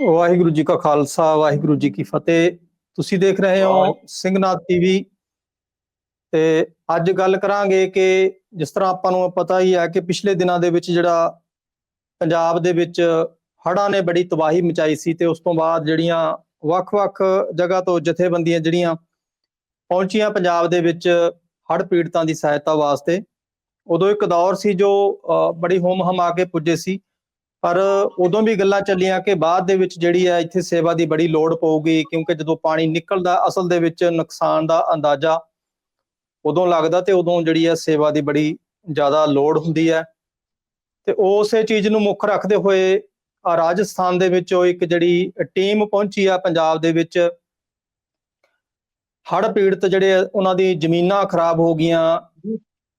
ਵਾਹਿਗੁਰੂ ਜੀ ਕਾ ਖਾਲਸਾ ਵਾਹਿਗੁਰੂ ਜੀ ਕੀ ਫਤਿਹ। ਤੁਸੀਂ ਦੇਖ ਰਹੇ ਹੋ ਸਿੰਘਨਾਥ ਟੀਵੀ ਤੇ ਅੱਜ ਗੱਲ ਕਰਾਂਗੇ ਕਿ ਜਿਸ ਤਰ੍ਹਾਂ ਆਪਾਂ ਨੂੰ ਪਤਾ ਹੀ ਹੈ ਕਿ ਪਿਛਲੇ ਦਿਨਾਂ ਦੇ ਵਿੱਚ ਜਿਹੜਾ ਪੰਜਾਬ ਦੇ ਵਿੱਚ ਹੜ੍ਹਾਂ ਨੇ ਬੜੀ ਤਬਾਹੀ ਮਚਾਈ ਸੀ ਤੇ ਉਸ ਤੋਂ ਬਾਅਦ ਜਿਹੜੀਆਂ ਵੱਖ-ਵੱਖ ਜਗ੍ਹਾ ਤੋਂ ਜਥੇਬੰਦੀਆਂ ਜਿਹੜੀਆਂ ਪਹੁੰਚੀਆਂ ਪੰਜਾਬ ਦੇ ਵਿੱਚ ਹੜ੍ਹ ਪੀੜਤਾਂ ਦੀ ਸਹਾਇਤਾ ਵਾਸਤੇ ਉਦੋਂ ਇੱਕ ਦੌਰ ਸੀ ਜੋ ਬੜੀ ਹੋਮ ਹਮਾ ਕੇ ਪੁੱਜੇ ਸੀ। ਪਰ ਉਦੋਂ ਵੀ ਗੱਲਾਂ ਚੱਲੀਆਂ ਕਿ ਬਾਅਦ ਦੇ ਵਿੱਚ ਜਿਹੜੀ ਹੈ ਇੱਥੇ ਸੇਵਾ ਦੀ ਬੜੀ ਲੋੜ ਪਊਗੀ, ਕਿਉਂਕਿ ਜਦੋਂ ਪਾਣੀ ਨਿਕਲਦਾ ਅਸਲ ਦੇ ਵਿੱਚ ਨੁਕਸਾਨ ਦਾ ਅੰਦਾਜ਼ਾ ਉਦੋਂ ਲੱਗਦਾ ਤੇ ਉਦੋਂ ਜਿਹੜੀ ਹੈ ਸੇਵਾ ਦੀ ਬੜੀ ਜ਼ਿਆਦਾ ਲੋੜ ਹੁੰਦੀ ਹੈ। ਤੇ ਉਸੇ ਚੀਜ਼ ਨੂੰ ਮੁੱਖ ਰੱਖਦੇ ਹੋਏ ਰਾਜਸਥਾਨ ਦੇ ਵਿੱਚੋਂ ਇੱਕ ਜਿਹੜੀ ਟੀਮ ਪਹੁੰਚੀ ਆ ਪੰਜਾਬ ਦੇ ਵਿੱਚ। ਹੜ੍ਹ ਪੀੜਤ ਜਿਹੜੇ ਉਹਨਾਂ ਦੀ ਜ਼ਮੀਨਾਂ ਖਰਾਬ ਹੋ ਗਈਆਂ,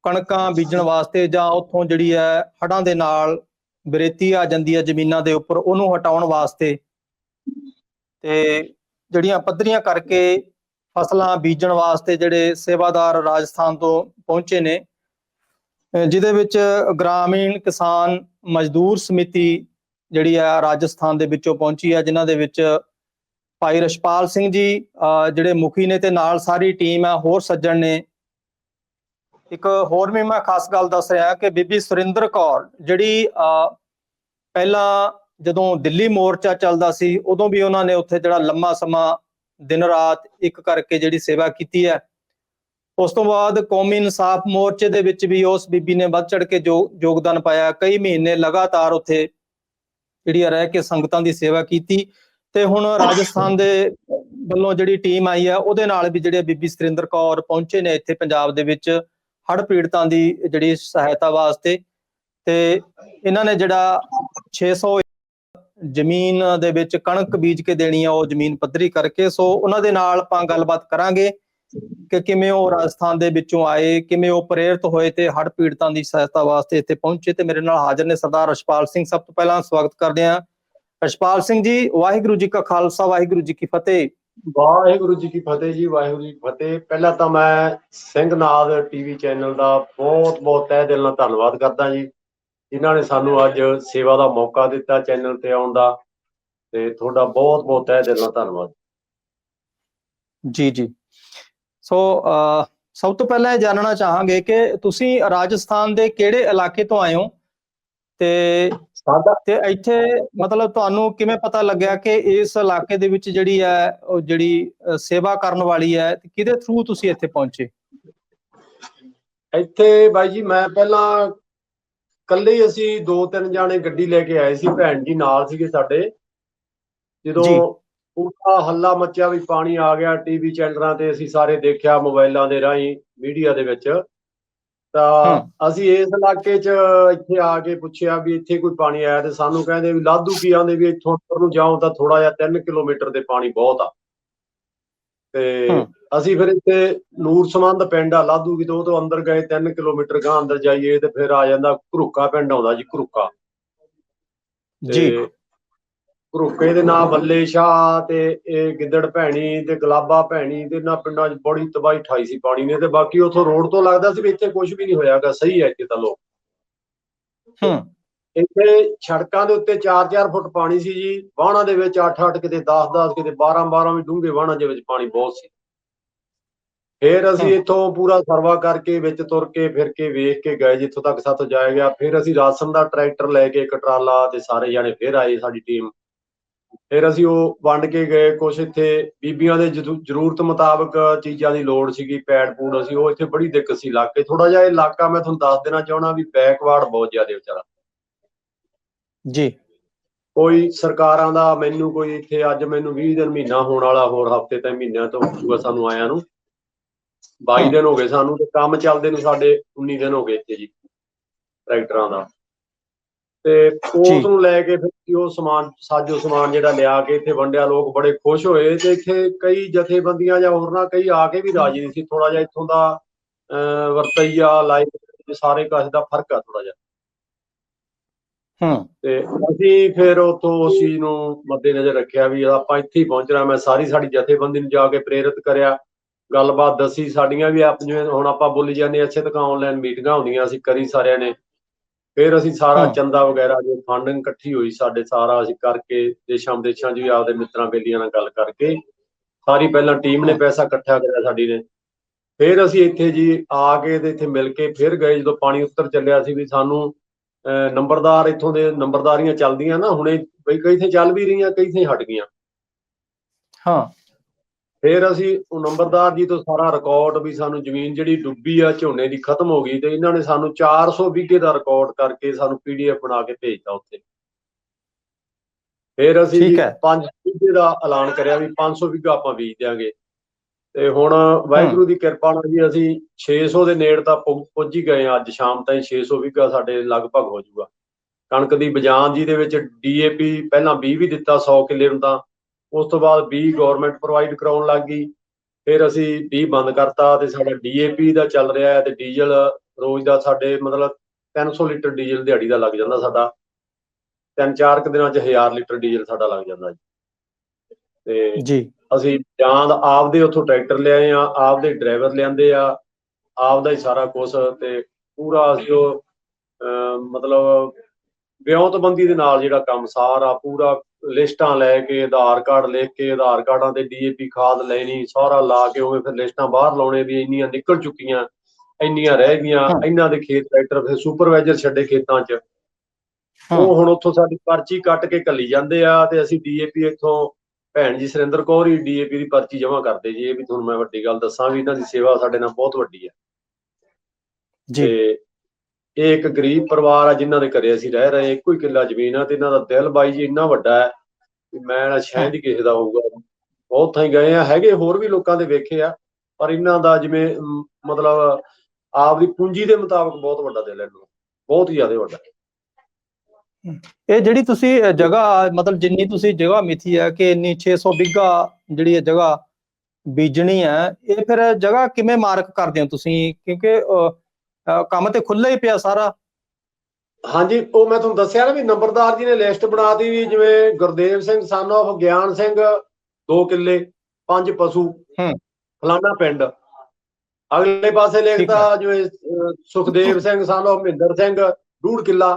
ਕਣਕਾਂ ਬੀਜਣ ਵਾਸਤੇ ਜਾਂ ਉੱਥੋਂ ਜਿਹੜੀ ਹੈ ਹੜ੍ਹਾਂ ਦੇ ਨਾਲ ਬਰੇਤੀ ਆ ਜਾਂਦੀ ਹੈ ਜ਼ਮੀਨਾਂ ਦੇ ਉੱਪਰ, ਉਹਨੂੰ ਹਟਾਉਣ ਵਾਸਤੇ ਤੇ ਜਿਹੜੀਆਂ ਪੱਧਰੀਆਂ ਕਰਕੇ ਫਸਲਾਂ ਬੀਜਣ ਵਾਸਤੇ ਜਿਹੜੇ ਸੇਵਾਦਾਰ ਰਾਜਸਥਾਨ ਤੋਂ ਪਹੁੰਚੇ ਨੇ ਜਿਹਦੇ ਵਿੱਚ ਗ੍ਰਾਮੀਣ ਕਿਸਾਨ ਮਜ਼ਦੂਰ ਸਮਿਤੀ ਜਿਹੜੀ ਆ ਰਾਜਸਥਾਨ ਦੇ ਵਿੱਚੋਂ ਪਹੁੰਚੀ ਆ, ਜਿਨ੍ਹਾਂ ਦੇ ਵਿੱਚ ਭਾਈ ਰਸ਼ਪਾਲ ਸਿੰਘ ਜੀ, ਅਹ ਜਿਹੜੇ ਮੁਖੀ ਨੇ ਤੇ ਨਾਲ ਸਾਰੀ ਟੀਮ ਆ, ਹੋਰ ਸੱਜਣ ਨੇ ਇੱਕ ਹੋਰ ਵੀ ਮੈਂ ਖਾਸ ਗੱਲ ਦੱਸ ਰਿਹਾ ਕਿ ਬੀਬੀ ਸੁਰਿੰਦਰ ਕੌਰ ਜਿਹੜੀ ਪਹਿਲਾਂ ਜਦੋਂ ਦਿੱਲੀ ਮੋਰਚਾ ਚੱਲਦਾ ਸੀ, ਉਦੋਂ ਵੀ ਉਹਨਾਂ ਨੇ ਉੱਥੇ ਜਿਹੜਾ ਲੰਮਾ ਸਮਾਂ ਦਿਨ ਰਾਤ ਇੱਕ ਕਰਕੇ ਜਿਹੜੀ ਸੇਵਾ ਕੀਤੀ ਹੈ। ਉਸ ਤੋਂ ਬਾਅਦ ਕੌਮੀ ਇਨਸਾਫ ਮੋਰਚੇ ਦੇ ਵਿੱਚ ਵੀ ਉਸ ਬੀਬੀ ਨੇ ਵੱਧ ਚੜ ਕੇ ਜੋ, ਯੋਗਦਾਨ ਪਾਇਆ। ਕਈ ਮਹੀਨੇ ਲਗਾਤਾਰ ਉੱਥੇ ਜਿਹੜੀ ਆ ਰਹਿ ਕੇ ਸੰਗਤਾਂ ਦੀ ਸੇਵਾ ਕੀਤੀ। ਤੇ ਹੁਣ ਰਾਜਸਥਾਨ ਦੇ ਵੱਲੋਂ ਜਿਹੜੀ ਟੀਮ ਆਈ ਹੈ, ਉਹਦੇ ਨਾਲ ਵੀ ਜਿਹੜੇ ਬੀਬੀ ਸੁਰਿੰਦਰ ਕੌਰ ਪਹੁੰਚੇ ਨੇ ਇੱਥੇ ਪੰਜਾਬ ਦੇ ਵਿੱਚ। ਹੜ੍ਹ ਪੀੜਤਾਂ ਦੀ ਜਿਹੜੀ ਸਹਾਇਤਾ ਵਾਸਤੇ ਤੇ ਇਹਨਾਂ ਨੇ ਜਿਹੜਾ 600 ਜ਼ਮੀਨ ਦੇ ਵਿੱਚ ਕਣਕ ਬੀਜ ਕੇ ਦੇਣੀ ਆ, ਉਹ ਜ਼ਮੀਨ ਪੱਧਰੀ ਕਰਕੇ, ਸੋ ਉਹਨਾਂ ਦੇ ਨਾਲ ਆਪਾਂ ਗੱਲਬਾਤ ਕਰਾਂਗੇ ਕਿ ਕਿਵੇਂ ਉਹ ਰਾਜਸਥਾਨ ਦੇ ਵਿੱਚੋਂ ਆਏ, ਕਿਵੇਂ ਉਹ ਪ੍ਰੇਰਿਤ ਹੋਏ ਤੇ ਹੜ੍ਹ ਪੀੜਤਾਂ ਦੀ ਸਹਾਇਤਾ ਵਾਸਤੇ ਇੱਥੇ ਪਹੁੰਚੇ ਤੇ ਮੇਰੇ ਨਾਲ ਹਾਜ਼ਰ ਨੇ ਸਰਦਾਰ ਰਸ਼ਪਾਲ ਸਿੰਘ। ਸਭ ਤੋਂ ਪਹਿਲਾਂ ਸਵਾਗਤ ਕਰਦੇ ਹਾਂ। ਰਸ਼ਪਾਲ ਸਿੰਘ ਜੀ, ਵਾਹਿਗੁਰੂ ਜੀ ਕਾ ਖਾਲਸਾ, ਵਾਹਿਗੁਰੂ ਜੀ ਕੀ ਫਤਿਹ। ਵਾਹਿਗੁਰੂ ਜੀ ਕੀ ਫਤਿਹ ਜੀ, ਵਾਹਿਗੁਰੂ ਜੀ ਕੀ ਫਤਿਹ। ਪਹਿਲਾਂ ਤਾਂ ਮੈਂ ਸਿੰਘਨਾਦ ਟੀਵੀ ਚੈਨਲ ਦਾ ਬਹੁਤ ਬਹੁਤ ਤਹਿ ਦਿਲ ਨਾਲ ਧੰਨਵਾਦ ਕਰਦਾ ਜੀ, ਜਿਨ੍ਹਾਂ ਨੇ ਸਾਨੂੰ ਅੱਜ ਸੇਵਾ ਦਾ ਮੌਕਾ ਦਿੱਤਾ ਚੈਨਲ ਤੇ ਆਉਣ ਦਾ। ਤੇ ਤੁਹਾਡਾ ਬਹੁਤ ਬਹੁਤ ਤਹਿ ਦਿਲ ਨਾਲ ਧੰਨਵਾਦ। ਜੀ ਜੀ। ਸੋ ਸਭ ਤੋਂ ਪਹਿਲਾਂ ਇਹ ਜਾਣਨਾ ਚਾਹਾਂਗੇ ਕਿ ਤੁਸੀਂ ਰਾਜਸਥਾਨ ਦੇ ਕਿਹੜੇ ਇਲਾਕੇ ਤੋਂ ਆਏ ਹੋ? ਤੇ ਸਾਡਾ ਤੇ ਇੱਥੇ ਮਤਲਬ ਤੁਹਾਨੂੰ ਕਿਵੇਂ ਪਤਾ ਲੱਗਿਆ ਕਿ ਇਸ ਇਲਾਕੇ ਦੇ ਵਿੱਚ ਜਿਹੜੀ ਹੈ ਉਹ ਜਿਹੜੀ ਸੇਵਾ ਕਰਨ ਵਾਲੀ ਹੈ ਤੇ ਕਿਹਦੇ ਥਰੂ ਤੁਸੀਂ ਇੱਥੇ ਪਹੁੰਚੇ? ਇੱਥੇ ਬਾਈ ਜੀ ਮੈਂ ਪਹਿਲਾਂ ਕੱਲੇ ਹੀ ਅਸੀਂ ਦੋ ਤਿੰਨ ਜਾਣੇ ਗੱਡੀ ਲੈ ਕੇ ਆਏ ਸੀ ਭੈਣ ਜੀ ਨਾਲ ਸੀਗੇ ਸਾਡੇ। ਜਦੋਂ ਪੂਰਾ ਹੱਲਾ ਮੱਚਿਆ ਵੀ ਪਾਣੀ ਆ ਗਿਆ ਟੀਵੀ ਚੈਨਲਾਂ ਤੇ ਅਸੀਂ ਸਾਰੇ ਦੇਖਿਆ ਮੋਬਾਈਲਾਂ ਦੇ ਰਾਹੀਂ ਮੀਡੀਆ ਦੇ ਵਿੱਚ। ਤਾਂ। ਅਸੀਂ ਇਸ ਇਲਾਕੇ 'ਚ ਇੱਥੇ ਆ ਕੇ ਪੁੱਛਿਆ ਵੀ ਇੱਥੇ ਕੋਈ ਪਾਣੀ ਆਇਆ ਤੇ ਸਾਨੂੰ ਕਹਿੰਦੇ ਵੀ ਲਾਧੂ ਕੀ ਆਂਦੇ ਵੀ ਇੱਥੋਂ ਉੱਪਰ ਨੂੰ ਜਾਓ ਤਾਂ ਥੋੜਾ ਜਿਹਾ 3 ਕਿਲੋਮੀਟਰ ਦੇ ਪਾਣੀ ਬਹੁਤ ਆ ਤੇ। ਅਸੀਂ ਫਿਰ ਇੱਥੇ ਨੂਰ ਸਮੰਦ ਪਿੰਡ ਆ ਲਾਧੂ ਕੀ ਤੋਂ ਉਹ ਤੋਂ ਅੰਦਰ ਗਏ 3 ਕਿਲੋਮੀਟਰ ਗਾਂ ਅੰਦਰ ਜਾਈਏ ਤੇ ਫਿਰ ਆ ਜਾਂਦਾ ਘਰੁਕਾ ਪਿੰਡ ਆਉਂਦਾ ਜੀ ਘਰੁਕਾ ਜੀ ਘਰੁਕੇ ਦੇ ਨਾਂ ਬੱਲੇ ਸ਼ਾਹ ਤੇ ਇਹ ਗਿੱਦੜ ਭੈਣੀ ਤੇ ਗਲਾਬਾ ਭੈਣੀ ਤੇ ਇਹਨਾਂ ਪਿੰਡਾਂ 'ਚ ਬੜੀ ਤਬਾਹੀ ਠਾਈ ਸੀ ਪਾਣੀ ਨੇ ਤੇ ਬਾਕੀ ਉਥੋਂ ਰੋਡ ਤੋਂ ਲੱਗਦਾ ਸੀ ਵੀ ਇੱਥੇ ਕੁਝ ਵੀ ਨਹੀਂ ਹੋਇਆਗਾ ਸਹੀ ਹੈ ਇੱਥੇ ਤਾਂ ਲੋਕ। ਹੂੰ। ਇੱਥੇ ਸੜਕਾਂ ਦੇ ਉੱਤੇ 4-4 ਫੁੱਟ ਪਾਣੀ ਸੀ ਜੀ ਵਾਹਣਾਂ ਦੇ ਵਿੱਚ 8-8 ਕਿਤੇ 10-10 ਕਿਤੇ 12-12 ਵੀ ਡੂੰਘੇ ਵਾਹਣਾਂ ਦੇ ਵਿੱਚ ਪਾਣੀ ਬਹੁਤ ਸੀ। ਫਿਰ ਅਸੀਂ। ਇੱਥੋਂ ਪੂਰਾ ਸਰਵਾ ਕਰਕੇ ਵਿੱਚ ਤੁਰ ਕੇ ਫਿਰ ਕੇ ਵੇਖ ਕੇ ਗਏ ਜਿੱਥੋਂ ਤੱਕ ਸਾਥੋਂ ਜਾਇਆ ਗਿਆ। ਫਿਰ ਅਸੀਂ ਰਾਸ਼ਨ ਦਾ ਟਰੈਕਟਰ ਲੈ ਕੇ ਇੱਕ ਟਰਾਲਾ ਤੇ ਸਾਰੇ ਜਾਣੇ ਫਿਰ ਆਏ ਸਾਡੀ ਟੀਮ। ਫਿਰ ਅਸੀਂ ਉਹ ਵੰਡ ਕੇ ਗਏ ਕੁਛ ਇੱਥੇ ਬੀਬੀਆਂ ਦੇ ਜ਼ਰੂ- ਜ਼ਰੂਰਤ ਮੁਤਾਬਕ ਚੀਜ਼ਾਂ ਦੀ ਲੋੜ ਸੀਗੀ ਪੈਡ ਪੂਡ ਅਸੀਂ ਉਹ ਇੱਥੇ ਬੜੀ ਦਿੱਕਤ ਸੀ ਇਲਾਕੇ ਥੋੜਾ ਜਿਹਾ ਇਹ ਇਲਾਕਾ ਮੈਂ ਤੁਹਾਨੂੰ ਦੱਸ ਦੇਣਾ ਚਾਹਣਾ ਵੀ ਬੈਕਵਰਡ ਬਹੁਤ ਜ਼ਿਆਦਾ ਵਿਚਾਰਾ। ਜੀ। ਕੋਈ ਸਰਕਾਰਾਂ ਦਾ ਮੈਨੂੰ ਕੋਈ ਇੱਥੇ ਅੱਜ ਮੈਨੂੰ 20 ਦਿਨ ਮਹੀਨਾ ਹੋਣ ਵਾਲਾ ਹੋਰ ਹਫ਼ਤੇ ਤੇ ਮਹੀਨਿਆਂ ਤੋਂ ਹੋਊਗਾ ਸਾਨੂੰ ਆਇਆਂ ਨੂੰ। 22 ਦਿਨ ਹੋ ਗਏ ਸਾਨੂੰ ਤੇ ਕੰਮ ਚੱਲਦੇ ਨੂੰ ਸਾਡੇ 19 ਦਿਨ ਹੋ ਗਏ ਇੱਥੇ ਜੀ ਟਰੈਕਟਰਾਂ ਦਾ। ਤੇ ਉਸ। ਨੂੰ ਲੈ ਕੇ ਫਿਰ ਉਹ ਸਮਾਨ ਸਾਜੋ ਸਮਾਨ ਜਿਹੜਾ ਲਿਆ ਕੇ ਇੱਥੇ ਵੰਡਿਆ ਲੋਕ ਬੜੇ ਖੁਸ਼ ਹੋਏ ਤੇ ਇੱਥੇ ਕਈ ਜਥੇਬੰਦੀਆਂ ਜਾਂ ਹੋਰਨਾਂ ਕਈ ਆ ਕੇ ਵੀ ਰਾਜੀ ਨਹੀਂ ਸੀ। ਥੋੜਾ ਜਿਹਾ ਇੱਥੋਂ ਦਾ ਵਰਤਈਆ ਲਾਈਫ ਸਾਰੇ ਕਾਸੇ ਦਾ ਫ਼ਰਕ ਆ ਥੋੜਾ ਜਿਹਾ। ਹੂੰ। ਤੇ ਅਸੀਂ ਫਿਰ ਉਥੋਂ ਉਸ ਚੀਜ਼ ਨੂੰ ਮੱਦੇਨਜ਼ਰ ਰੱਖਿਆ ਵੀ ਆਪਾਂ ਇੱਥੇ ਹੀ ਪਹੁੰਚਣਾ। ਮੈਂ ਸਾਰੀ ਸਾਡੀ ਜਥੇਬੰਦੀ ਨੂੰ ਜਾ ਕੇ ਪ੍ਰੇਰਿਤ ਕਰਿਆ ਗੱਲਬਾਤ ਦੱਸੀ। ਸਾਡੀਆਂ ਵੀ ਆਪ ਜਿਵੇਂ ਹੁਣ ਆਪਾਂ ਬੋਲੀ ਜਾਂਦੇ ਇੱਥੇ ਤੱਕ ਆਨਲਾਈਨ ਮੀਟਿੰਗਾਂ ਹੁੰਦੀਆਂ ਅਸੀਂ ਕਰੀ ਸਾਰਿਆਂ ਨੇ। ਫਿਰ ਅਸੀਂ ਸਾਰਾ। ਚੰਦਾ ਵਗੈਰਾ ਜੋ ਫੰਡਿੰਗ ਇਕੱਠੀ ਹੋਈ ਸਾਡੇ ਸਾਰਾ ਅਸੀਂ ਕਰਕੇ ਦੇਸ਼ਾਂ ਵਿਦੇਸ਼ਾਂ 'ਚ ਵੀ ਆਪਦੇ ਮਿੱਤਰਾਂ ਬੇਲੀਆਂ ਨਾਲ ਗੱਲ ਕਰਕੇ ਸਾਰੀ ਪਹਿਲਾਂ ਟੀਮ ਨੇ। ਪੈਸਾ ਇਕੱਠਾ ਕਰਿਆ ਸਾਡੀ ਨੇ ਫਿਰ ਅਸੀਂ ਇੱਥੇ ਜੀ ਆ ਕੇ ਤੇ ਇੱਥੇ ਮਿਲ ਕੇ ਫਿਰ ਗਏ ਜਦੋਂ ਪਾਣੀ ਉੱਤਰ ਚੱਲਿਆ ਸੀ ਵੀ ਸਾਨੂੰ ਨੰਬਰਦਾਰ ਇੱਥੋਂ ਦੇ ਨੰਬਰਦਾਰੀਆਂ ਚੱਲਦੀਆਂ ਨਾ ਹੁਣੇ ਬਈ ਕਈ ਥਾਂ ਚੱਲ ਵੀ ਰਹੀਆਂ ਕਈ ਥਾਂ ਹਟ ਗਈਆਂ ਹਾਂ ਫਿਰ ਅਸੀਂ ਉਹ ਨੰਬਰਦਾਰ ਜੀ ਤੋਂ ਸਾਰਾ ਰਿਕਾਰਡ ਵੀ ਸਾਨੂੰ ਜ਼ਮੀਨ ਜਿਹੜੀ ਡੁੱਬੀ ਆ ਝੋਨੇ ਦੀ ਖਤਮ ਹੋ ਗਈ ਤੇ ਇਹਨਾਂ ਨੇ ਸਾਨੂੰ 400 ਵਿਗੇ ਦਾ ਰਿਕਾਰਡ ਕਰਕੇ ਸਾਨੂੰ ਪੀਡੀਐਫ ਬਣਾ ਕੇ ਭੇਜਤਾ ਉੱਥੇ। ਫਿਰ ਅਸੀਂ ਠੀਕ ਹੈ। 5 ਵਿਗੇ ਦਾ ਐਲਾਨ ਕਰਿਆ ਵੀ 500 ਵਿਗਾ ਆਪਾਂ ਬੀਜ ਦਿਆਂਗੇ। ਤੇ ਹੁਣ ਵਾਹਿਗੁਰੂ ਦੀ ਕਿਰਪਾ ਨਾਲ ਜੀ ਅਸੀਂ 600 ਦੇ ਨੇੜ ਤਾਂ ਪੁੱਜ ਹੀ ਗਏ ਅੱਜ ਸ਼ਾਮ ਤਾਈਂ 600 ਵਿਗਾ ਸਾਡੇ ਲਗਭਗ ਹੋ ਜਾਊਗਾ ਕਣਕ ਦੀ ਬਜਾਨ ਜੀ ਦੇ ਵਿੱਚ ਡੀਏਪੀ ਪਹਿਲਾਂ 20 ਵੀ ਦਿੱਤਾ 100 ਕਿੱਲੇ ਨੂੰ ਤਾਂ ਉਸ ਤੋਂ ਬਾਅਦ 20 ਗਵਰਨਮੈਂਟ ਪ੍ਰੋਵਾਈਡ ਕਰਾਉਣ ਲੱਗ ਗਈ। ਫਿਰ ਅਸੀਂ 20 ਬੰਦ ਕਰਤਾ ਤੇ ਸਾਡਾ ਡੀਏਪੀ ਦਾ ਚੱਲ ਰਿਹਾ ਹੈ ਤੇ ਡੀਜ਼ਲ ਰੋਜ਼ ਦਾ ਸਾਡੇ ਮਤਲਬ 300 ਲੀਟਰ ਡੀਜ਼ਲ ਦਿਹਾੜੀ ਦਾ ਲੱਗ ਜਾਂਦਾ ਸਾਡਾ। ਤਿੰਨ ਚਾਰ ਕੁ ਦਿਨਾਂ 'ਚ 1000 ਲੀਟਰ ਡੀਜ਼ਲ ਸਾਡਾ ਲੱਗ ਜਾਂਦਾ ਜੀ। ਤੇ ਜੀ। ਅਸੀਂ ਜਾਂਦ ਆਪਦੇ ਉੱਥੋਂ ਟਰੈਕਟਰ ਲਿਆਏ ਆ ਆਪਦੇ ਡਰਾਈਵਰ ਲਿਆਂਦੇ ਆ ਆਪਦਾ ਹੀ ਸਾਰਾ ਕੁਝ ਤੇ ਪੂਰਾ ਅਸੀਂ ਉਹ ਮਤਲਬ ਵਿਉਂਤਬੰਦੀ ਦੇ ਨਾਲ ਜਿਹੜਾ ਕੰਮ ਸਾਰਾ ਪੂਰਾ ਲਿਸਟਾਂ ਲੈ ਕੇ ਆਧਾਰ ਕਾਰਡ ਲਿਖ ਕੇ ਆਧਾਰ ਕਾਰਡਾਂ ਤੇ ਡੀਏਪੀ ਖਾਦ ਲੈਣੀ ਸਾਰਾ ਲਾ ਕੇ ਉਵੇਂ ਫਿਰ ਲਿਸਟਾਂ ਬਾਹਰ ਲਾਉਣੇ ਵੀ ਇੰਨੀਆਂ ਨਿਕਲ ਚੁੱਕੀਆਂ ਇੰਨੀਆਂ ਰਹਿ ਗਈਆਂ। ਇਹਨਾਂ ਦੇ ਖੇਤ ਟਰੈਕਟਰ ਫਿਰ ਸੁਪਰਵਾਈਜ਼ਰ ਛੱਡੇ ਖੇਤਾਂ 'ਚ। ਉਹ ਹੁਣ ਉੱਥੋਂ ਸਾਡੀ ਪਰਚੀ ਕੱਟ ਕੇ ਕੱਲੀ ਜਾਂਦੇ ਆ ਤੇ ਅਸੀਂ ਡੀਏਪੀ ਇੱਥੋਂ ਭੈਣ ਜੀ ਸੁਰਿੰਦਰ ਕੌਰ ਹੀ ਡੀਏਪੀ ਦੀ ਪਰਚੀ ਜਮ੍ਹਾਂ ਕਰਦੇ ਜੀ ਇਹ ਵੀ ਤੁਹਾਨੂੰ ਮੈਂ ਵੱਡੀ ਗੱਲ ਦੱਸਾਂ ਵੀ ਇਹਨਾਂ ਦੀ ਸੇਵਾ ਸਾਡੇ ਨਾਲ ਬਹੁਤ ਵੱਡੀ ਹੈ ਜੀ। ਇਹ ਇੱਕ ਗਰੀਬ ਪਰਿਵਾਰ ਆ ਜਿਨ੍ਹਾਂ ਦੇ ਘਰੇ ਅਸੀਂ ਰਹਿ ਰਹੇ ਇੱਕੋ ਹੀ ਕਿੱਲਾ ਜ਼ਮੀਨ ਆ ਤੇ ਇਹਨਾਂ ਦਾ ਦਿਲ ਬਾਈ ਜੀ ਇੰਨਾ ਵੱਡਾ ਹੈ ਕਿ ਮੈਂ ਨਾ ਸ਼ਾਇਦ ਹੀ ਕਿਸੇ ਦਾ ਹੋਊਗਾ। ਬਹੁਤ ਥਾਂ ਗਏ ਆ ਹੈਗੇ ਹੋਰ ਵੀ ਲੋਕਾਂ ਦੇ ਵੇਖੇ ਆ ਪਰ ਇਹਨਾਂ ਦਾ ਜਿਵੇਂ ਅਮ, ਮਤਲਬ ਆਪਦੀ ਪੂੰਜੀ ਦੇ ਮੁਤਾਬਕ ਬਹੁਤ ਵੱਡਾ ਦਿਲ ਹੈ ਬਹੁਤ ਹੀ ਜ਼ਿਆਦਾ ਵੱਡਾ। ਇਹ ਜਿਹੜੀ ਤੁਸੀਂ ਜਗ੍ਹਾ ਮਤਲਬ ਜਿੰਨੀ ਤੁਸੀਂ ਜਗ੍ਹਾ ਮਿਥੀ ਹੈ ਕਿ ਇੰਨੀ 600 ਬਿੱਗਾ ਜਿਹੜੀ ਇਹ ਜਗ੍ਹਾ ਬੀਜਣੀ ਹੈ ਇਹ ਫਿਰ ਜਗ੍ਹਾ ਕਿਵੇਂ ਮਾਰਕ ਕਰਦੇ ਹੋ ਤੁਸੀਂ? ਕਿਉਂਕਿ ਕੰਮ ਤੇ ਖੁੱਲ੍ਹਾ ਹੀ ਪਿਆ ਸਾਰਾ। ਹਾਂਜੀ ਉਹ ਮੈਂ ਤੁਹਾਨੂੰ ਦੱਸਿਆ ਨਾ ਵੀ ਨੰਬਰਦਾਰ ਜੀ ਨੇ ਲਿਸਟ ਬਣਾਤੀ ਵੀ ਜਿਵੇਂ ਗੁਰਦੇਵ ਸਿੰਘ ਸਨ of ਗਿਆਨ ਸਿੰਘ 2 ਕਿੱਲੇ ਪੰਜ ਪਸ਼ੂ ਹੂੰ। ਫਲਾਣਾ ਪਿੰਡ। ਅਗਲੇ ਪਾਸੇ ਲਿਖਤਾ ਜਿਵੇਂ ਸੁਖਦੇਵ ਸਿੰਘ ਸਨ of ਮਹਿੰਦਰ ਸਿੰਘ ਡੂਢ ਕਿੱਲਾ।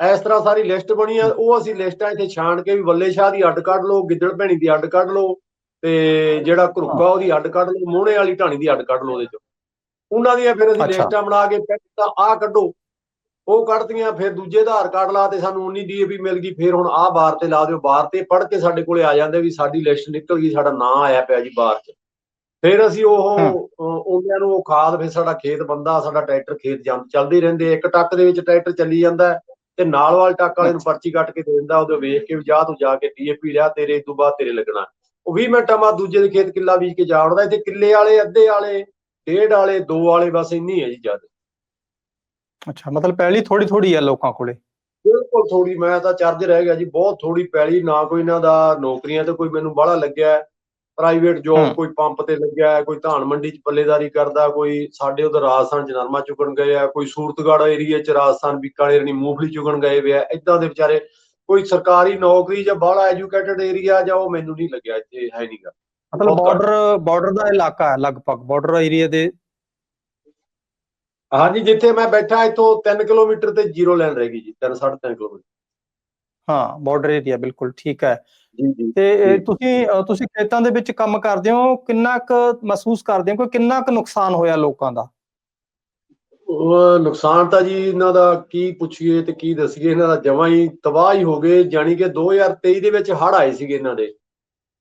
ਇਸ ਤਰ੍ਹਾਂ ਸਾਰੀ ਲਿਸਟ ਬਣੀ ਆ। ਉਹ ਅਸੀਂ ਲਿਸਟਾਂ ਇੱਥੇ ਛਾਣ ਕੇ ਵੀ ਬੱਲੇ ਸ਼ਾਹ ਦੀ ਅੱਡ ਕੱਢ ਲਓ ਗਿੱਦੜ ਭੈਣੀ ਦੀ ਅੱਡ ਕੱਢ ਲਓ ਤੇ ਜਿਹੜਾ ਘਰੁਕਾ ਉਹਦੀ ਅੱਡ ਕੱਢ ਲਓ ਮੋਹਣੇ ਵਾਲੀ ਢਾਣੀ ਦੀ ਅੱਡ ਕੱਢ ਲਓ ਉਹਦੇ ਚੋਂ। ਉਹਨਾਂ ਦੀਆਂ ਫਿਰ ਅਸੀਂ। ਲਿਸਟਾਂ ਬਣਾ ਕੇ ਤਾਂ ਆਹ ਕੱਢੋ। ਉਹ ਕੱਢਦੀਆਂ ਫਿਰ ਦੂਜੇ ਆਧਾਰ ਕਾਰਡ ਲਾ ਤੇ ਸਾਨੂੰ ਉਨੀ ਡੀਏਪੀ ਮਿਲ ਗਈ ਫਿਰ ਹੁਣ ਆਹ ਬਾਰ ਤੇ ਲਾ ਦਿਓ। ਬਾਰ ਤੇ ਪੜ੍ਹ ਕੇ ਸਾਡੇ ਕੋਲੇ ਆ ਜਾਂਦੇ ਵੀ ਸਾਡੀ ਲਿਸਟ ਨਿਕਲ ਗਈ ਸਾਡਾ ਨਾਂ ਆਇਆ ਪਿਆ ਜੀ ਬਾਰ 'ਚ। ਫਿਰ ਅਸੀਂ ਉਹ ਉਹਨਾਂ ਨੂੰ ਉਹ ਖਾਦ ਫਿਰ ਸਾਡਾ ਖੇਤ ਬੰਦਾ ਸਾਡਾ ਟਰੈਕਟਰ ਖੇਤ ਜਾਂ ਚੱਲਦੇ ਰਹਿੰਦੇ ਆ। ਇੱਕ ਟੱਕ ਦੇ ਵਿੱਚ ਟਰੈਕਟਰ ਚੱਲੀ ਜਾਂਦਾ ਤੇ ਨਾਲ ਵਾਲ ਟੱਕ ਵਾਲੇ ਨੂੰ ਪਰਚੀ ਕੱਟ ਕੇ ਦੇ ਦਿੰਦਾ ਉਹਦੇ ਵੇਖ ਕੇ ਵੀ ਜਾ ਤੂੰ ਜਾ ਕੇ ਡੀਏਪੀ ਲਿਆ ਤੇਰੇ ਤੋਂ ਬਾਅਦ ਤੇਰੇ ਲੱਗਣਾ। ਉਹ 20 ਮਿੰਟਾਂ ਬਾਅਦ ਦੂਜੇ ਦੇ ਖੇਤ ਕਿੱਲਾ ਬੀਜ ਕੇ ਜਾ ਵੜਦਾ ਇੱਥੇ ਕਿੱਲੇ ਵਾਲੇ ਅੱਧੇ ਵਾਲੇ। ਡੇਢ ਵਾਲੇ ਦੋ ਵਾਲੇ ਬਸ ਇੰਨੀ ਹੈ ਜੀ ਜਦ ਅੱਛਾ ਮਤਲਬ ਪਹਿਲੀ ਥੋੜੀ ਥੋੜੀ ਹੈ ਲੋਕਾਂ ਕੋਲੇ? ਬਿਲਕੁਲ ਥੋੜੀ ਮੈਂ ਤਾਂ ਚਾਰਜ ਰਹਿ ਗਿਆ ਜੀ ਬਹੁਤ ਥੋੜੀ ਪੈਲੀ ਨਾ ਕੋਈ ਇਹਨਾਂ ਦਾ ਨੌਕਰੀਆਂ ਤੇ ਕੋਈ ਮੈਨੂੰ ਬਾਹਲਾ ਲੱਗਿਆ। ਪ੍ਰਾਈਵੇਟ। ਜੋਬ ਕੋਈ ਪੰਪ ਤੇ ਲੱਗਿਆ ਕੋਈ ਧਾਨ ਮੰਡੀ ਚ ਪੱਲੇਦਾਰੀ ਕਰਦਾ ਕੋਈ ਸਾਡੇ ਉਧਰ ਰਾਜਸਥਾਨ ਚ ਨਰਮਾ ਚੁਗਣ ਗਏ ਆ ਕੋਈ ਸੂਰਤਗੜ੍ਹ ਏਰੀਆ ਚ ਰਾਜਸਥਾਨ ਬੀਕਾਨੇਰ ਨਹੀਂ ਮੂੰਗਫਲੀ ਚੁਗਣ ਗਏ ਵੇ ਆ ਇਦਾਂ ਦੇ ਵਿਚਾਰੇ। ਕੋਈ ਸਰਕਾਰੀ ਨੌਕਰੀ ਜਾਂ ਬਾਹਲਾ ਐਜੂਕੇਟਡ ਏਰੀਆ ਜਾਂ ਉਹ ਮੈਨੂੰ ਨਹੀਂ ਲੱਗਿਆ ਇੱਥੇ ਹੈ ਨਹੀਂਗਾ ਮਤਲਬ। ਬਾਰਡਰ ਬਾਰਡਰ ਦਾ ਇਲਾਕਾ ਹੈ ਲਗਭਗ ਬਾਰਡਰ ਏਰੀਆ ਦੇ। ਹਾਂਜੀ ਜਿੱਥੇ ਮੈਂ ਬੈਠਾ ਇੱਥੋਂ 3 ਕਿਲੋਮੀਟਰ ਤੇ ਜ਼ੀਰੋ ਲਾਈਨ ਰਹਿ ਗਈ ਜੀ 3 3.5 ਕਿਲੋਮੀਟਰ। ਹਾਂ ਬਾਰਡਰ ਏਰੀਆ ਬਿਲਕੁਲ ਠੀਕ ਹੈ। ਤੇ। ਤੁਸੀਂ ਤੁਸੀਂ ਖੇਤਾਂ ਦੇ ਵਿੱਚ ਕੰਮ ਕਰਦੇ ਹੋ ਕਿੰਨਾ ਕੁ ਮਹਿਸੂਸ ਕਰਦੇ ਹੋ ਕਿ ਕਿੰਨਾ ਕੁ ਨੁਕਸਾਨ ਹੋਇਆ ਲੋਕਾਂ ਦਾ? ਉਹ ਨੁਕਸਾਨ ਤਾਂ ਜੀ ਇਹਨਾਂ ਦਾ ਕੀ ਪੁੱਛੀਏ ਤੇ ਕੀ ਦਸੀਏ ਇਹਨਾਂ ਦਾ ਜਮਾਂ ਹੀ ਤਬਾਹ ਹੀ ਹੋ ਗਏ ਜਾਣੀ ਕਿ 2023 ਦੇ ਵਿੱਚ ਹੜ੍ਹ ਆਏ ਸੀਗੇ ਇਹਨਾਂ ਦੇ।